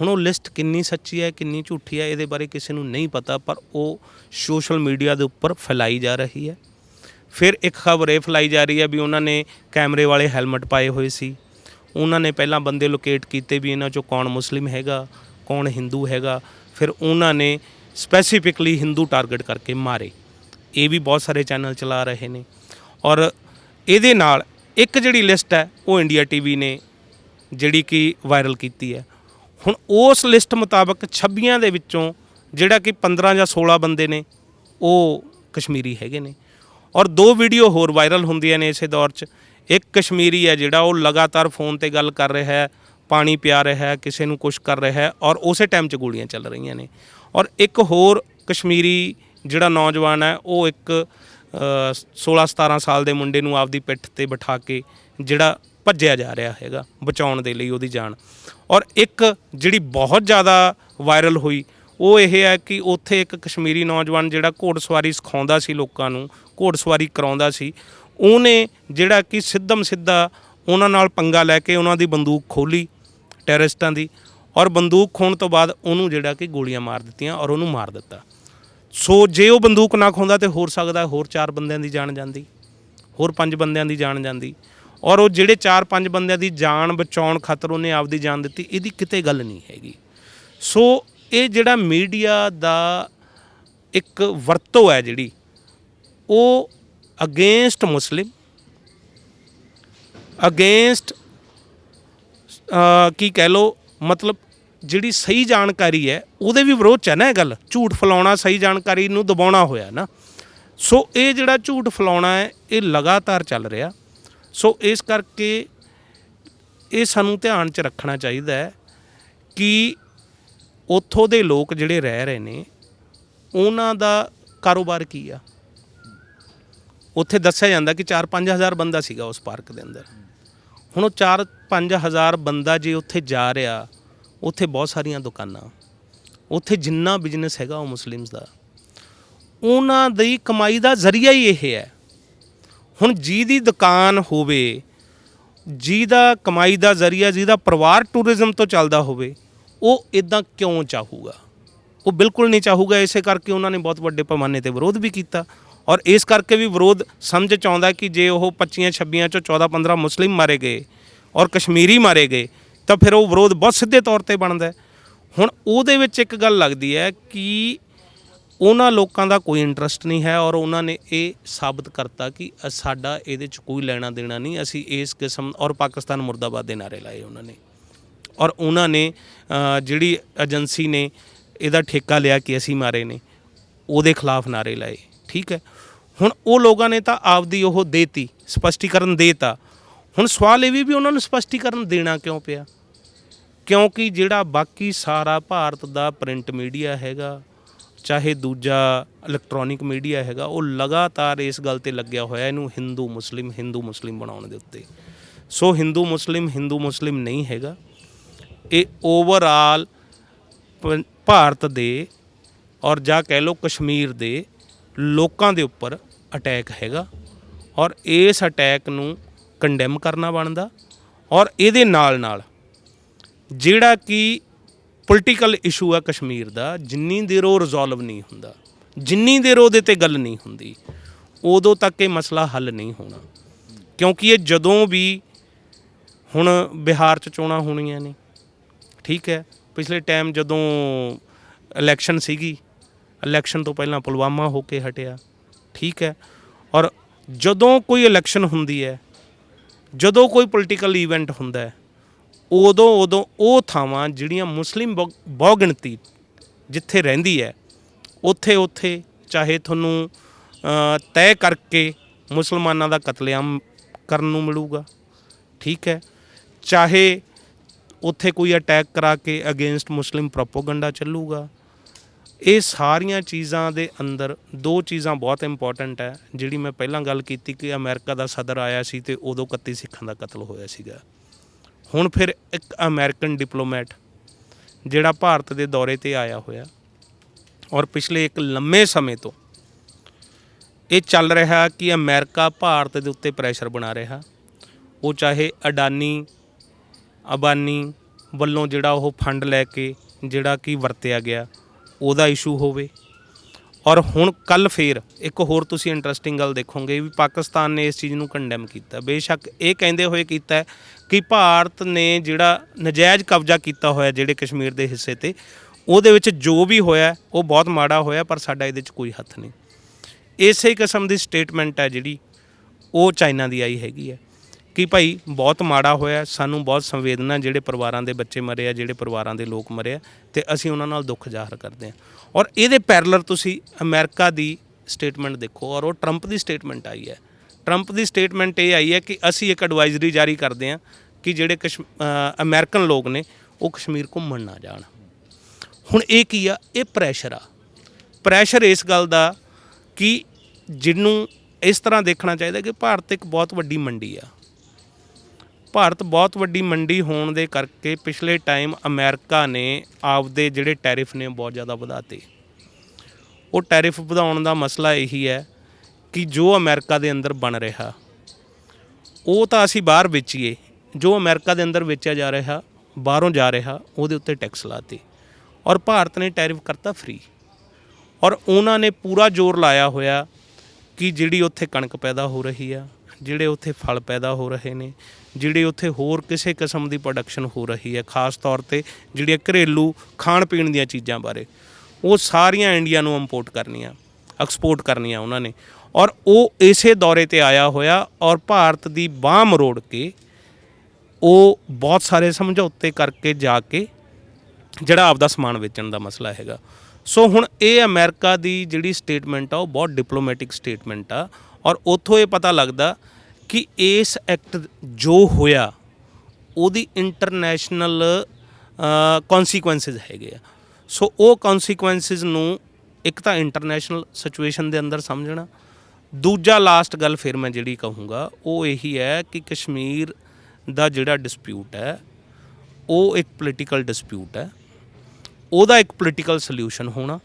ਹੁਣ ਉਹ ਲਿਸਟ ਕਿੰਨੀ ਸੱਚੀ ਹੈ, ਕਿੰਨੀ ਝੂਠੀ ਹੈ, ਇਹਦੇ ਬਾਰੇ ਕਿਸੇ ਨੂੰ ਨਹੀਂ ਪਤਾ, ਪਰ ਉਹ ਸੋਸ਼ਲ ਮੀਡੀਆ ਦੇ ਉੱਪਰ ਫੈਲਾਈ ਜਾ ਰਹੀ ਹੈ। ਫਿਰ ਇੱਕ ਖਬਰ ਇਹ ਫੈਲਾਈ ਜਾ ਰਹੀ ਹੈ ਵੀ ਉਹਨਾਂ ਨੇ ਕੈਮਰੇ ਵਾਲੇ ਹੈਲਮਟ ਪਾਏ ਹੋਏ ਸੀ। ਉਹਨਾਂ ਨੇ ਪਹਿਲਾਂ ਬੰਦੇ ਲੋਕੇਟ ਕੀਤੇ ਵੀ ਇਹਨਾਂ ਚੋਂ ਕੌਣ ਮੁਸਲਿਮ ਹੈਗਾ, ਕੌਣ ਹਿੰਦੂ ਹੈਗਾ। ਫਿਰ ਉਹਨਾਂ ਨੇ ਸਪੈਸੀਫਿਕਲੀ ਹਿੰਦੂ ਟਾਰਗੇਟ ਕਰਕੇ ਮਾਰੇ। ਇਹ ਵੀ ਬਹੁਤ ਸਾਰੇ ਚੈਨਲ ਚਲਾ ਰਹੇ ਨੇ। ਔਰ ਇਹਦੇ ਨਾਲ ਇੱਕ ਜਿਹੜੀ ਲਿਸਟ ਹੈ ਉਹ ਇੰਡੀਆ ਟੀਵੀ ਨੇ ਜਿਹੜੀ ਕਿ ਵਾਇਰਲ ਕੀਤੀ ਹੈ। ਹੁਣ ਉਸ ਲਿਸਟ ਮੁਤਾਬਕ 26 ਦੇ ਵਿੱਚੋਂ ਜਿਹੜਾ ਕਿ 15 ਜਾਂ 16 ਬੰਦੇ ਨੇ, ਉਹ ਕਸ਼ਮੀਰੀ ਹੈਗੇ ਨੇ। ਔਰ ਦੋ ਵੀਡੀਓ ਹੋਰ ਵਾਇਰਲ ਹੁੰਦੀਆਂ ਨੇ ਇਸੇ ਦੌਰ 'ਚ। ਇੱਕ ਕਸ਼ਮੀਰੀ ਹੈ ਜਿਹੜਾ ਉਹ ਲਗਾਤਾਰ ਫੋਨ ਤੇ ਗੱਲ ਕਰ ਰਿਹਾ ਹੈ, ਪਾਣੀ ਪਿਆ ਰਿਹਾ ਹੈ, ਕਿਸੇ ਨੂੰ ਕੁਝ ਕਰ ਰਿਹਾ ਹੈ ਔਰ ਉਸੇ ਟਾਈਮ 'ਚ ਗੋਲੀਆਂ ਚੱਲ ਰਹੀਆਂ ਨੇ। ਔਰ ਇੱਕ ਹੋਰ ਕਸ਼ਮੀਰੀ ਜਿਹੜਾ ਨੌਜਵਾਨ ਹੈ, ਉਹ ਇੱਕ 16 17 ਸਾਲ ਦੇ ਮੁੰਡੇ ਨੂੰ ਆਪਦੀ ਪਿੱਠ ਤੇ ਬਿਠਾ ਕੇ ਜਿਹੜਾ ਭੱਜਿਆ ਜਾ ਰਿਹਾ ਹੈਗਾ, ਬਚਾਉਣ ਦੇ ਲਈ ਉਹਦੀ ਜਾਨ। ਔਰ ਇੱਕ ਜਿਹੜੀ ਬਹੁਤ ਜ਼ਿਆਦਾ ਵਾਇਰਲ ਹੋਈ, ਉਹ ਇਹ ਹੈ ਕਿ ਉੱਥੇ ਇੱਕ ਕਸ਼ਮੀਰੀ ਨੌਜਵਾਨ ਜਿਹੜਾ ਘੋੜਸਵਾਰੀ ਸਿਖਾਉਂਦਾ ਸੀ ਲੋਕਾਂ ਨੂੰ, ਘੋੜਸਵਾਰੀ ਕਰਾਉਂਦਾ ਸੀ, ਉਹਨੇ ਜਿਹੜਾ ਕਿ ਸਿੱਧਮ ਸਿੱਧਾ ਉਹਨਾਂ ਨਾਲ ਪੰਗਾ ਲੈ ਕੇ ਉਹਨਾਂ ਦੀ ਬੰਦੂਕ ਖੋਲੀ ਟੈਰਰਿਸਟਾਂ ਦੀ, ਔਰ ਬੰਦੂਕ ਖੋਣ ਤੋਂ ਬਾਅਦ ਉਹਨੂੰ ਜਿਹੜਾ ਕਿ ਗੋਲੀਆਂ ਮਾਰ ਦਿੱਤੀਆਂ ਔਰ ਉਹਨੂੰ ਮਾਰ ਦਿੱਤਾ। ਸੋ ਜੇ ਉਹ ਬੰਦੂਕ ਨਾ ਖੋਂਦਾ ਤੇ ਹੋਰ ਸਕਦਾ, ਹੋਰ ਚਾਰ ਬੰਦਿਆਂ ਦੀ ਜਾਨ ਜਾਂਦੀ, ਹੋਰ ਪੰਜ ਬੰਦਿਆਂ ਦੀ ਜਾਨ ਜਾਂਦੀ। ਔਰ ਉਹ ਜਿਹੜੇ ਚਾਰ ਪੰਜ ਬੰਦਿਆਂ ਦੀ ਜਾਨ ਬਚਾਉਣ ਖਾਤਰ ਉਹਨੇ ਆਪਦੀ ਜਾਨ ਦਿੱਤੀ, ਇਹਦੀ ਕਿਤੇ ਗੱਲ ਨਹੀਂ ਹੈਗੀ। ਸੋ ਇਹ ਜਿਹੜਾ ਮੀਡੀਆ ਦਾ ਇੱਕ ਵਰਤੋਂ ਹੈ ਜਿਹੜੀ, ਉਹ ਅਗੇਂਸਟ ਮੁਸਲਿਮ ਅਗੇਂਸਟ ਕੀ ਕਹਿ ਲੋ ਮਤਲਬ ਜਿਹੜੀ ਸਹੀ ਜਾਣਕਾਰੀ ਹੈ, ਉਹਦੇ ਵੀ ਵਿਰੋਧ ਚ ਹੈ ਨਾ ਇਹ ਗੱਲ? ਝੂਠ ਫਲਾਉਣਾ, ਸਹੀ ਜਾਣਕਾਰੀ ਨੂੰ ਦਬਾਉਣਾ ਹੋਇਆ ਨਾ। ਸੋ ਇਹ ਜਿਹੜਾ ਝੂਠ ਫਲਾਉਣਾ ਹੈ, ਇਹ ਲਗਾਤਾਰ ਚੱਲ ਰਿਹਾ। ਸੋ ਇਸ ਕਰਕੇ ਇਹ ਸਾਨੂੰ ਧਿਆਨ 'ਚ ਰੱਖਣਾ ਚਾਹੀਦਾ ਹੈ ਕਿ ਉੱਥੋਂ ਦੇ ਲੋਕ ਜਿਹੜੇ ਰਹਿ ਰਹੇ ਨੇ, ਉਹਨਾਂ ਦਾ ਕਾਰੋਬਾਰ ਕੀ ਆ? ਉੱਥੇ ਦੱਸਿਆ ਜਾਂਦਾ ਕਿ 4-5000 ਬੰਦਾ ਸੀਗਾ ਉਸ ਪਾਰਕ ਦੇ ਅੰਦਰ। ਹੁਣ ਉਹ 4-5000 ਬੰਦਾ ਜੇ ਉੱਥੇ ਜਾ ਰਿਹਾ ਉੱਥੇ ਬਹੁਤ ਸਾਰੀਆਂ ਦੁਕਾਨਾਂ, ਉੱਥੇ ਜਿੰਨਾ ਬਿਜ਼ਨਸ ਹੈਗਾ ਉਹ ਮੁਸਲਿਮਸ ਦਾ। ਉਹਨਾਂ ਦੀ ਕਮਾਈ ਦਾ ਜ਼ਰੀਆ ਹੀ ਇਹ ਹੈ। ਹੁਣ ਜਿਹਦੀ ਦੁਕਾਨ ਹੋਵੇ, ਜਿਹਦਾ ਕਮਾਈ ਦਾ ਜ਼ਰੀਆ, ਜਿਹਦਾ ਪਰਿਵਾਰ ਟੂਰਿਜ਼ਮ ਤੋਂ ਚੱਲਦਾ ਹੋਵੇ, ਉਹ ਇਦਾਂ ਕਿਉਂ ਚਾਹੂਗਾ? ਉਹ ਬਿਲਕੁਲ ਨਹੀਂ ਚਾਹੂਗਾ, ਇਸੇ ਕਰਕੇ ਉਹਨਾਂ ਨੇ ਬਹੁਤ ਵੱਡੇ ਪੈਮਾਨੇ ਤੇ ਵਿਰੋਧ ਵੀ ਕੀਤਾ। ਔਰ ਇਸ ਕਰਕੇ ਵੀ ਵਿਰੋਧ ਸਮਝ ਚ ਆਉਂਦਾ ਕਿ ਜੇ ਉਹ 25 26 ਚੋਂ 14 15 ਮੁਸਲਿਮ ਮਾਰੇ ਗਏ ਔਰ ਕਸ਼ਮੀਰੀ ਮਾਰੇ ਗਏ ਤਾਂ ਫਿਰ ਉਹ ਵਿਰੋਧ ਬਹੁਤ ਸਿੱਧੇ ਤੌਰ ਤੇ ਬਣਦਾ ਹੁਣ ਉਹਦੇ ਵਿੱਚ ਇੱਕ ਗੱਲ ਲੱਗਦੀ ਹੈ ਕਿ ਉਹਨਾਂ ਲੋਕਾਂ ਦਾ ਕੋਈ ਇੰਟਰਸਟ ਨਹੀਂ ਹੈ ਔਰ ਉਹਨਾਂ ਨੇ ਇਹ ਸਾਬਤ ਕਰਤਾ ਕਿ ਸਾਡਾ ਇਹਦੇ 'ਚ ਕੋਈ ਲੈਣਾ ਦੇਣਾ ਨਹੀਂ। ਅਸੀਂ ਇਸ ਕਿਸਮ ਔਰ ਪਾਕਿਸਤਾਨ ਮੁਰਦਾਬਾਦ ਦੇ ਨਾਰੇ ਲਾਏ ਉਹਨਾਂ ਨੇ। ਔਰ ਉਹਨਾਂ ਨੇ ਜਿਹੜੀ ਏਜੰਸੀ ਨੇ ਇਹਦਾ ਠੇਕਾ ਲਿਆ ਕਿ ਅਸੀਂ ਮਾਰੇ ਨੇ, ਉਹਦੇ ਖਿਲਾਫ ਨਾਰੇ ਲਾਏ। ਠੀਕ ਹੈ? ਹੁਣ ਉਹ ਲੋਕਾਂ ਨੇ ਤਾਂ ਆਪਦੀ ਉਹ ਦੇਤੀ, ਸਪਸ਼ਟੀਕਰਨ ਦੇਤਾ। ਹੁਣ ਸਵਾਲ ਇਹ ਵੀ ਵੀ ਉਹਨਾਂ ਨੂੰ ਸਪਸ਼ਟੀਕਰਨ ਦੇਣਾ ਕਿਉਂ ਪਿਆ? ਕਿਉਂਕਿ ਜਿਹੜਾ ਬਾਕੀ ਸਾਰਾ ਭਾਰਤ ਦਾ ਪ੍ਰਿੰਟ ਮੀਡੀਆ ਹੈਗਾ, ਚਾਹੇ ਦੂਜਾ ਇਲੈਕਟ੍ਰੋਨਿਕ ਮੀਡੀਆ ਹੈਗਾ, ਉਹ ਲਗਾਤਾਰ ਇਸ ਗੱਲ ਤੇ ਲੱਗਿਆ ਹੋਇਆ, ਇਹਨੂੰ ਹਿੰਦੂ ਮੁਸਲਿਮ ਹਿੰਦੂ ਮੁਸਲਿਮ ਬਣਾਉਣ ਦੇ ਉੱਤੇ। ਸੋ ਹਿੰਦੂ ਮੁਸਲਿਮ ਹਿੰਦੂ ਮੁਸਲਿਮ ਨਹੀਂ ਹੈਗਾ। ਇਹ ਓਵਰਆਲ ਭਾਰਤ ਦੇ ਔਰ ਜਾਂ ਕਹਿ ਲਓ ਕਸ਼ਮੀਰ ਦੇ ਲੋਕਾਂ ਦੇ ਉੱਪਰ ਅਟੈਕ ਹੈਗਾ ਔਰ ਇਸ ਅਟੈਕ ਨੂੰ ਕੰਡੈਮ ਕਰਨਾ ਬਣਦਾ ਔਰ ਇਹਦੇ ਨਾਲ ਨਾਲ ਜਿਹੜਾ ਕਿ ਪੋਲੀਟੀਕਲ ਇਸ਼ੂ ਆ ਕਸ਼ਮੀਰ ਦਾ, ਜਿੰਨੀ ਦੇਰ ਉਹ ਰਿਜ਼ੋਲਵ ਨਹੀਂ ਹੁੰਦਾ, ਜਿੰਨੀ ਦੇਰ ਉਹਦੇ ਤੇ ਗੱਲ ਨਹੀਂ ਹੁੰਦੀ, ਉਦੋਂ ਤੱਕ ਇਹ ਮਸਲਾ ਹੱਲ ਨਹੀਂ ਹੋਣਾ। ਕਿਉਂਕਿ ਇਹ ਜਦੋਂ ਵੀ ਹੁਣ ਬਿਹਾਰ ਚ ਚੋਣਾਂ ਹੋਣੀਆਂ ਨੇ, ਠੀਕ ਹੈ, ਪਿਛਲੇ ਟਾਈਮ ਜਦੋਂ ਇਲੈਕਸ਼ਨ ਸੀਗੀ ਇਲੈਕਸ਼ਨ ਤੋਂ ਪਹਿਲਾਂ ਪੁਲਵਾਮਾ ਹੋ ਕੇ ਹਟਿਆ, ਠੀਕ ਹੈ, ਔਰ ਜਦੋਂ ਕੋਈ ਇਲੈਕਸ਼ਨ ਹੁੰਦੀ ਹੈ, ਜਦੋਂ ਕੋਈ ਪੋਲੀਟੀਕਲ ਇਵੈਂਟ ਹੁੰਦਾ ਹੈ ਉਦੋਂ ਉਦੋਂ ਉਹ ਥਾਵਾਂ ਜਿਹੜੀਆਂ ਮੁਸਲਿਮ ਬਹੁ- ਬਹੁਗਿਣਤੀ ਜਿੱਥੇ ਰਹਿੰਦੀ ਹੈ, ਉੱਥੇ ਉੱਥੇ ਚਾਹੇ ਤੁਹਾਨੂੰ ਤੈਅ ਕਰਕੇ ਮੁਸਲਮਾਨਾਂ ਦਾ ਕਤਲੇਆਮ ਕਰਨ ਨੂੰ ਮਿਲੂਗਾ, ਠੀਕ ਹੈ। ਚਾਹੇ ਉੱਥੇ ਕੋਈ ਅਟੈਕ ਕਰਾ ਕੇ ਅਗੇਂਸਟ ਮੁਸਲਿਮ ਪ੍ਰੋਪੋਗੰਡਾ ਚੱਲੂਗਾ, ਇਹ ਸਾਰੀਆਂ ਚੀਜ਼ਾਂ ਦੇ ਅੰਦਰ ਦੋ ਚੀਜ਼ਾਂ ਬਹੁਤ ਇੰਪੋਰਟੈਂਟ ਹੈ, ਜਿਹੜੀ ਮੈਂ ਪਹਿਲਾਂ ਗੱਲ ਕੀਤੀ ਕਿ ਅਮਰੀਕਾ ਦਾ ਸਦਰ ਆਇਆ ਸੀ ਤੇ ਉਦੋਂ 31 ਸਿੱਖਾਂ ਦਾ ਕਤਲ ਹੋਇਆ ਸੀਗਾ। ਹੁਣ ਫਿਰ ਇੱਕ ਅਮਰੀਕਨ ਡਿਪਲੋਮੈਟ ਜਿਹੜਾ ਭਾਰਤ ਦੇ ਦੌਰੇ ਤੇ ਆਇਆ ਹੋਇਆ ਔਰ ਪਿਛਲੇ ਇੱਕ ਲੰਮੇ ਸਮੇਂ ਤੋਂ ਇਹ ਚੱਲ ਰਿਹਾ ਕਿ ਅਮਰੀਕਾ ਭਾਰਤ ਦੇ ਉੱਤੇ ਪ੍ਰੈਸ਼ਰ ਬਣਾ ਰਿਹਾ। ਉਹ ਚਾਹੇ ਅਡਾਨੀ, ਅਬਾਨੀ ਵੱਲੋਂ ਜਿਹੜਾ ਉਹ ਫੰਡ ਲੈ ਕੇ ਜਿਹੜਾ ਕਿ ਵਰਤਿਆ ਗਿਆ, ਉਹਦਾ ਇਸ਼ੂ ਹੋਵੇ। ਔਰ ਹੁਣ ਕੱਲ ਫੇਰ ਇੱਕ ਹੋਰ ਤੁਸੀਂ ਇੰਟਰਸਟਿੰਗ ਗੱਲ ਦੇਖੋਗੇ ਵੀ ਪਾਕਿਸਤਾਨ ਨੇ ਇਸ ਚੀਜ਼ ਨੂੰ ਕੰਡੈਮ ਕੀਤਾ। ਬੇਸ਼ੱਕ ਇਹ ਕਹਿੰਦੇ ਹੋਏ ਕੀਤਾ ਕਿ ਭਾਰਤ ਨੇ ਜਿਹੜਾ ਨਜਾਇਜ਼ ਕਬਜ਼ਾ ਕੀਤਾ ਹੋਇਆ ਜਿਹੜੇ ਕਸ਼ਮੀਰ ਦੇ ਹਿੱਸੇ ਤੇ, ਉਹਦੇ ਵਿੱਚ ਜੋ ਵੀ ਹੋਇਆ, ਉਹ ਬਹੁਤ ਮਾੜਾ ਹੋਇਆ, ਪਰ ਸਾਡਾ ਇਹਦੇ 'ਚ ਕੋਈ ਹੱਥ ਨਹੀਂ। ਇਸੇ ਕਿਸਮ ਦੀ ਸਟੇਟਮੈਂਟ ਹੈ ਜਿਹੜੀ, ਉਹ ਚਾਈਨਾ ਦੀ ਆਈ ਹੈਗੀ ਹੈ। ਕਿ ਭਾਈ ਬਹੁਤ ਮਾੜਾ ਹੋਇਆ ਸਾਨੂੰ ਬਹੁਤ ਸੰਵੇਦਨਾ ਜਿਹੜੇ ਪਰਿਵਾਰਾਂ ਦੇ ਬੱਚੇ ਮਰੇ ਆ ਜਿਹੜੇ ਪਰਿਵਾਰਾਂ ਦੇ ਲੋਕ ਮਰੇ ਆ ਤੇ ਅਸੀਂ ਉਹਨਾਂ ਨਾਲ ਦੁੱਖ ਜ਼ਾਹਰ ਕਰਦੇ ਹਾਂ ਔਰ ਇਹਦੇ ਪੈਰਲਰ ਤੁਸੀਂ ਅਮਰੀਕਾ ਦੀ ਸਟੇਟਮੈਂਟ ਦੇਖੋ ਔਰ ਉਹ ਟਰੰਪ ਦੀ ਸਟੇਟਮੈਂਟ ਆਈ ਹੈ। ਟਰੰਪ ਦੀ ਸਟੇਟਮੈਂਟ ਇਹ ਆਈ ਹੈ ਕਿ ਅਸੀਂ ਇੱਕ ਐਡਵਾਈਜ਼ਰੀ ਜਾਰੀ ਕਰਦੇ ਹਾਂ ਕਿ ਜਿਹੜੇ ਕਸ਼ ਅ, ਅਮਰੀਕਨ ਲੋਕ ਨੇ ਉਹ ਕਸ਼ਮੀਰ ਘੁੰਮਣ ਨਾ ਜਾਣ। ਹੁਣ ਇਹ ਕੀ ਆ? ਇਹ ਪ੍ਰੈਸ਼ਰ ਆ। ਪ੍ਰੈਸ਼ਰ ਇਸ ਗੱਲ ਦਾ ਕਿ ਜਿਹਨੂੰ ਇਸ ਤਰ੍ਹਾਂ ਦੇਖਣਾ ਚਾਹੀਦਾ ਕਿ ਭਾਰਤ ਇੱਕ ਬਹੁਤ ਵੱਡੀ ਮੰਡੀ ਆ। ਭਾਰਤ ਬਹੁਤ ਵੱਡੀ ਮੰਡੀ ਹੋਣ ਦੇ ਕਰਕੇ ਪਿਛਲੇ ਟਾਈਮ ਅਮਰੀਕਾ ਨੇ ਆਪਦੇ ਜਿਹੜੇ ਟੈਰਿਫ ਨੇ ਬਹੁਤ ਜ਼ਿਆਦਾ ਵਧਾਤੇ। ਉਹ ਟੈਰਿਫ ਵਧਾਉਣ ਦਾ ਮਸਲਾ ਇਹੀ ਹੈ ਕਿ ਜੋ ਅਮਰੀਕਾ ਦੇ ਅੰਦਰ ਬਣ ਰਿਹਾ, ਉਹ ਤਾਂ ਅਸੀਂ ਬਾਹਰ ਵੇਚੀਏ। ਜੋ ਅਮਰੀਕਾ ਦੇ ਅੰਦਰ ਵੇਚਿਆ ਜਾ ਰਿਹਾ, ਬਾਹਰੋਂ ਜਾ ਰਿਹਾ, ਉਹਦੇ ਉੱਤੇ ਟੈਕਸ ਲਾਤੇ। ਔਰ ਭਾਰਤ ਨੇ ਟੈਰਿਫ ਕਰਤਾ ਫ੍ਰੀ ਔਰ ਉਹਨਾਂ ਨੇ ਪੂਰਾ ਜ਼ੋਰ ਲਾਇਆ ਹੋਇਆ ਕਿ ਜਿਹੜੀ ਉੱਥੇ ਕਣਕ ਪੈਦਾ ਹੋ ਰਹੀ ਆ, ਜਿਹੜੇ ਉੱਥੇ ਫਲ ਪੈਦਾ ਹੋ ਰਹੇ ਨੇ ਜਿਹੜੀ ਉੱਥੇ ਹੋਰ ਕਿਸੇ ਕਿਸਮ ਦੀ ਪ੍ਰੋਡਕਸ਼ਨ ਹੋ ਰਹੀ ਹੈ, ਖਾਸ ਤੌਰ ਤੇ ਜਿਹੜੀਆਂ ਘਰੇਲੂ ਖਾਣ ਪੀਣ ਦੀਆਂ ਚੀਜ਼ਾਂ ਬਾਰੇ। ਉਹ ਸਾਰੀਆਂ ਇੰਡੀਆ ਨੂੰ ਇੰਪੋਰਟ ਕਰਨੀਆਂ ਐਕਸਪੋਰਟ ਕਰਨੀਆਂ ਉਹਨਾਂ ਨੇ। ਔਰ ਉਹ ਇਸੇ ਦੌਰੇ ਤੇ ਆਇਆ ਹੋਇਆ ਔਰ ਭਾਰਤ ਦੀ ਬਾਹ ਮਰੋੜ ਕੇ ਉਹ ਬਹੁਤ ਸਾਰੇ ਸਮਝੌਤੇ ਕਰਕੇ ਜਾ ਕੇ ਜਿਹੜਾ ਆਪਦਾ ਸਮਾਨ ਵੇਚਣ ਦਾ ਮਸਲਾ ਹੈਗਾ। ਸੋ ਹੁਣ ਇਹ ਅਮਰੀਕਾ ਦੀ ਜਿਹੜੀ ਸਟੇਟਮੈਂਟ ਆ, ਉਹ ਬਹੁਤ ਡਿਪਲੋਮੈਟਿਕ ਸਟੇਟਮੈਂਟ ਆ। ਔਰ ਉੱਥੋਂ ਇਹ ਪਤਾ ਲੱਗਦਾ ਕਿ ਇਸ ਐਕਟ ਜੋ ਹੋਇਆ, ਉਹਦੀ ਇੰਟਰਨੈਸ਼ਨਲ ਕਨਸੀਕੁਐਂਸਸ ਹੈਗੇ ਆ। ਸੋ ਉਹ ਕਨਸੀਕੁਐਂਸਸ ਨੂੰ ਇੱਕ ਤਾਂ ਇੰਟਰਨੈਸ਼ਨਲ ਸਿਚੁਏਸ਼ਨ ਦੇ ਅੰਦਰ ਸਮਝਣਾ, ਦੂਜਾ ਲਾਸਟ ਗੱਲ ਫਿਰ ਮੈਂ ਜਿਹੜੀ ਕਹੂੰਗਾ, ਉਹ ਇਹੀ ਹੈ ਕਿ ਕਸ਼ਮੀਰ ਦਾ ਜਿਹੜਾ ਡਿਸਪਿਊਟ ਹੈ, ਉਹ ਇੱਕ ਪੋਲੀਟੀਕਲ ਡਿਸਪਿਊਟ ਹੈ। ਉਹਦਾ ਇੱਕ ਪੋਲੀਟੀਕਲ ਸੋਲੂਸ਼ਨ ਹੋਣਾ।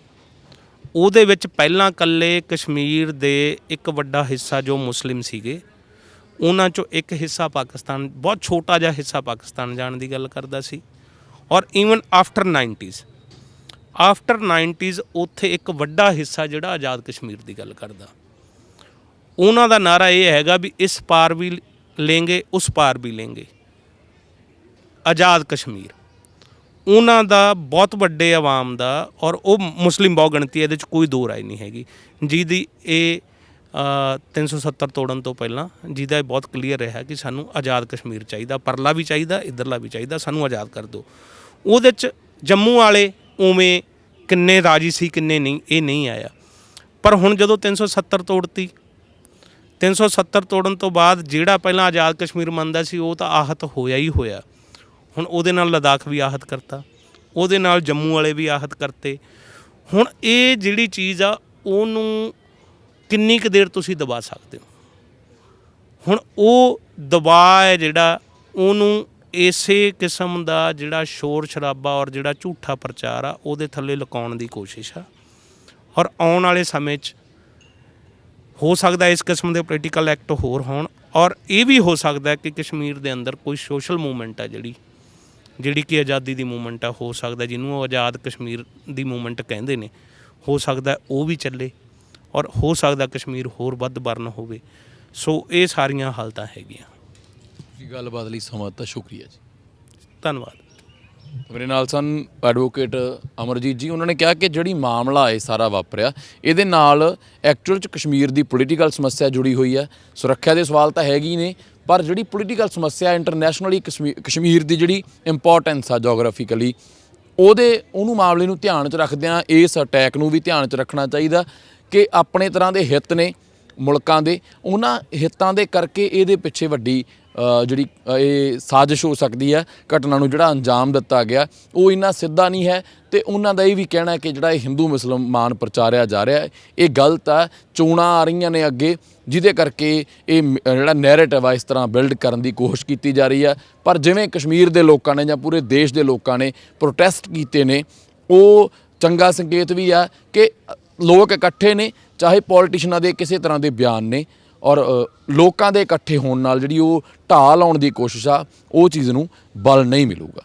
ਉਹਦੇ ਵਿੱਚ ਪਹਿਲਾਂ ਕੱਲੇ ਕਸ਼ਮੀਰ ਦੇ ਇੱਕ ਵੱਡਾ ਹਿੱਸਾ ਜੋ ਮੁਸਲਿਮ ਸੀਗੇ ਉਹਨਾਂ ਚੋਂ ਇੱਕ ਹਿੱਸਾ ਪਾਕਿਸਤਾਨ, ਬਹੁਤ ਛੋਟਾ ਜਿਹਾ ਹਿੱਸਾ ਪਾਕਿਸਤਾਨ ਜਾਣ ਦੀ ਗੱਲ ਕਰਦਾ ਸੀ। ਔਰ even after 90s after 90s ਉੱਥੇ ਇੱਕ ਵੱਡਾ ਹਿੱਸਾ ਜਿਹੜਾ ਆਜ਼ਾਦ ਕਸ਼ਮੀਰ ਦੀ ਗੱਲ ਕਰਦਾ। ਉਹਨਾਂ ਦਾ ਨਾਰਾ ਇਹ ਹੈਗਾ ਵੀ ਇਸ ਪਾਰ ਵੀ ਲੈਂਗੇ, ਉਸ ਪਾਰ ਵੀ ਲੈਂਗੇ। ਆਜ਼ਾਦ ਕਸ਼ਮੀਰ। ਉਹਨਾਂ ਦਾ ਬਹੁਤ ਵੱਡੇ ਆਵਾਮ ਦਾ ਔਰ ਉਹ ਮੁਸਲਿਮ ਬਹੁਗਿਣਤੀ ਇਹਦੇ ਚ ਕੋਈ ਦੋ ਰਾਏ ਨਹੀਂ ਹੈਗੀ। ਜਿਹਦੀ ਇਹ 370 ਤੋੜਨ ਤੋਂ ਪਹਿਲਾਂ ਜਿਹਦਾ ਇਹ ਬਹੁਤ ਕਲੀਅਰ ਰਿਹਾ ਕਿ ਸਾਨੂੰ ਆਜ਼ਾਦ ਕਸ਼ਮੀਰ ਚਾਹੀਦਾ, ਪਰਲਾ ਵੀ ਚਾਹੀਦਾ, ਇਧਰਲਾ ਵੀ ਚਾਹੀਦਾ, ਸਾਨੂੰ ਆਜ਼ਾਦ ਕਰ ਦਿਓ। ਉਹਦੇ ਚ ਜੰਮੂ ਵਾਲੇ ਉਵੇਂ ਕਿੰਨੇ ਰਾਜੀ ਸੀ, ਕਿੰਨੇ ਨਹੀਂ, ਇਹ ਨਹੀਂ ਆਇਆ। ਪਰ ਹੁਣ ਜਦੋਂ 370 ਤੋੜਤੀ 370 ਤੋੜਨ ਤੋਂ ਬਾਅਦ ਜਿਹੜਾ ਪਹਿਲਾਂ ਆਜ਼ਾਦ ਕਸ਼ਮੀਰ ਮੰਨਦਾ ਸੀ, ਉਹ ਤਾਂ ਆਹਤ ਹੋਇਆ ਹੀ ਹੋਇਆ। ਹੁਣ ਉਹਦੇ ਨਾਲ ਲਦਾਖ ਵੀ ਆਹਤ ਕਰਤਾ, ਉਹਦੇ ਨਾਲ ਜੰਮੂ ਵਾਲੇ ਵੀ ਆਹਤ ਕਰਤੇ। ਹੁਣ ਇਹ ਜਿਹੜੀ ਚੀਜ਼ ਆ, ਉਹਨੂੰ ਕਿੰਨੀ ਕੁ ਦੇਰ ਤੁਸੀਂ ਦਬਾ ਸਕਦੇ ਹੋ? ਹੁਣ ਉਹ ਦਬਾਅ ਹੈ ਜਿਹੜਾ, ਉਹਨੂੰ ਇਸੇ ਕਿਸਮ ਦਾ ਜਿਹੜਾ ਸ਼ੋਰ ਸ਼ਰਾਬਾ ਔਰ ਜਿਹੜਾ ਝੂਠਾ ਪ੍ਰਚਾਰ ਆ, ਉਹਦੇ ਥੱਲੇ ਲੁਕਾਉਣ ਦੀ ਕੋਸ਼ਿਸ਼ ਆ। ਔਰ ਆਉਣ ਵਾਲੇ ਸਮੇਂ 'ਚ ਹੋ ਸਕਦਾ ਇਸ ਕਿਸਮ ਦੇ ਪੋਲੀਟੀਕਲ ਐਕਟ ਹੋਰ ਹੋਣ। ਔਰ ਇਹ ਵੀ ਹੋ ਸਕਦਾ ਕਿ ਕਸ਼ਮੀਰ ਦੇ ਅੰਦਰ ਕੋਈ ਸੋਸ਼ਲ ਮੂਵਮੈਂਟ ਆ ਜਿਹੜੀ ਜਿਹੜੀ ਕਿ ਆਜ਼ਾਦੀ ਦੀ ਮੂਵਮੈਂਟ ਆ, ਹੋ ਸਕਦਾ ਜਿਹਨੂੰ ਉਹ ਆਜ਼ਾਦ ਕਸ਼ਮੀਰ ਦੀ ਮੂਵਮੈਂਟ ਕਹਿੰਦੇ ਨੇ। ਹੋ ਸਕਦਾ ਉਹ ਵੀ ਚੱਲੇ। ਔਰ ਹੋ ਸਕਦਾ ਕਸ਼ਮੀਰ ਹੋਰ ਵੱਧ ਬਰਨ ਹੋਵੇ। ਸੋ ਇਹ ਸਾਰੀਆਂ ਹਾਲਤਾਂ ਹੈਗੀਆਂ। ਜੀ ਗੱਲਬਾਤ ਲਈ ਸਮਾਂ ਦਿੱਤਾ ਸ਼ੁਕਰੀਆ ਜੀ। ਧੰਨਵਾਦ। ਮੇਰੇ ਨਾਲ ਸਨ ਐਡਵੋਕੇਟ ਅਮਰਜੀਤ ਜੀ। ਉਹਨਾਂ ਨੇ ਕਿਹਾ ਕਿ ਜਿਹੜੀ ਮਾਮਲਾ ਇਹ ਸਾਰਾ ਵਾਪਰਿਆ ਇਹਦੇ ਨਾਲ ਐਕਚੁਅਲ ਚ ਕਸ਼ਮੀਰ ਦੀ ਪੋਲੀਟੀਕਲ ਸਮੱਸਿਆ ਜੁੜੀ ਹੋਈ ਹੈ। ਸੁਰੱਖਿਆ ਦੇ ਸਵਾਲ ਤਾਂ ਹੈਗੇ ਹੀ ਨੇ ਪਰ ਜਿਹੜੀ ਪੋਲੀਟੀਕਲ ਸਮੱਸਿਆ ਇੰਟਰਨੈਸ਼ਨਲੀ ਕਸ਼ਮੀਰ ਦੀ ਜਿਹੜੀ ਇੰਪੋਰਟੈਂਸ ਆ ਜੀਓਗ੍ਰਾਫਿਕਲੀ ਉਹਦੇ ਉਹਨੂੰ ਮਾਮਲੇ ਨੂੰ ਧਿਆਨ 'ਚ ਰੱਖਦਿਆਂ ਇਸ ਅਟੈਕ ਨੂੰ ਵੀ ਧਿਆਨ 'ਚ ਰੱਖਣਾ ਚਾਹੀਦਾ। ਕਿ ਆਪਣੇ ਤਰ੍ਹਾਂ ਦੇ ਹਿੱਤ ਨੇ ਮੁਲਕਾਂ ਦੇ, ਉਹਨਾਂ ਹਿੱਤਾਂ ਦੇ ਕਰਕੇ ਇਹਦੇ ਪਿੱਛੇ ਵੱਡੀ ਜਿਹੜੀ ਇਹ ਸਾਜ਼ਿਸ਼ ਹੋ ਸਕਦੀ ਹੈ, ਘਟਨਾ ਨੂੰ ਜਿਹੜਾ ਅੰਜਾਮ ਦਿੱਤਾ ਗਿਆ, ਉਹ ਇੰਨਾ ਸਿੱਧਾ ਨਹੀਂ ਹੈ ਤੇ ਉਹਨਾਂ ਦਾ ਇਹ ਵੀ ਕਹਿਣਾ ਕਿ ਜਿਹੜਾ ਇਹ ਹਿੰਦੂ ਮੁਸਲਮਾਨ ਪ੍ਰਚਾਰਿਆ ਜਾ ਰਿਹਾ ਹੈ, ਇਹ ਗਲਤ ਆ, ਚੋਣਾਂ ਆ ਰਹੀਆਂ ਨੇ ਅੱਗੇ, ਜਿਹਦੇ ਕਰਕੇ ਇਹ ਜਿਹੜਾ ਨੈਰੇਟਿਵ ਆ, ਇਸ ਤਰ੍ਹਾਂ ਬਿਲਡ ਕਰਨ ਦੀ ਕੋਸ਼ਿਸ਼ ਕੀਤੀ ਜਾ ਰਹੀ ਆ। ਪਰ ਜਿਵੇਂ ਕਸ਼ਮੀਰ ਦੇ ਲੋਕਾਂ ਨੇ ਜਾਂ ਪੂਰੇ ਦੇਸ਼ ਦੇ ਲੋਕਾਂ ਨੇ ਪ੍ਰੋਟੈਸਟ ਕੀਤੇ ਨੇ, ਉਹ ਚੰਗਾ ਸੰਕੇਤ ਵੀ ਆ ਕਿ ਲੋਕ ਇਕੱਠੇ ਨੇ, ਚਾਹੇ ਪੋਲੀਟੀਸ਼ੀਅਨਾਂ ਦੇ ਕਿਸੇ ਤਰ੍ਹਾਂ ਦੇ ਬਿਆਨ ਨੇ, ਔਰ ਲੋਕਾਂ ਦੇ ਇਕੱਠੇ ਹੋਣ ਨਾਲ ਜਿਹੜੀ ਉਹ ਢਾਹ ਲਾਉਣ ਦੀ ਕੋਸ਼ਿਸ਼ ਆ, ਉਹ ਚੀਜ਼ ਨੂੰ ਬਲ ਨਹੀਂ ਮਿਲੂਗਾ।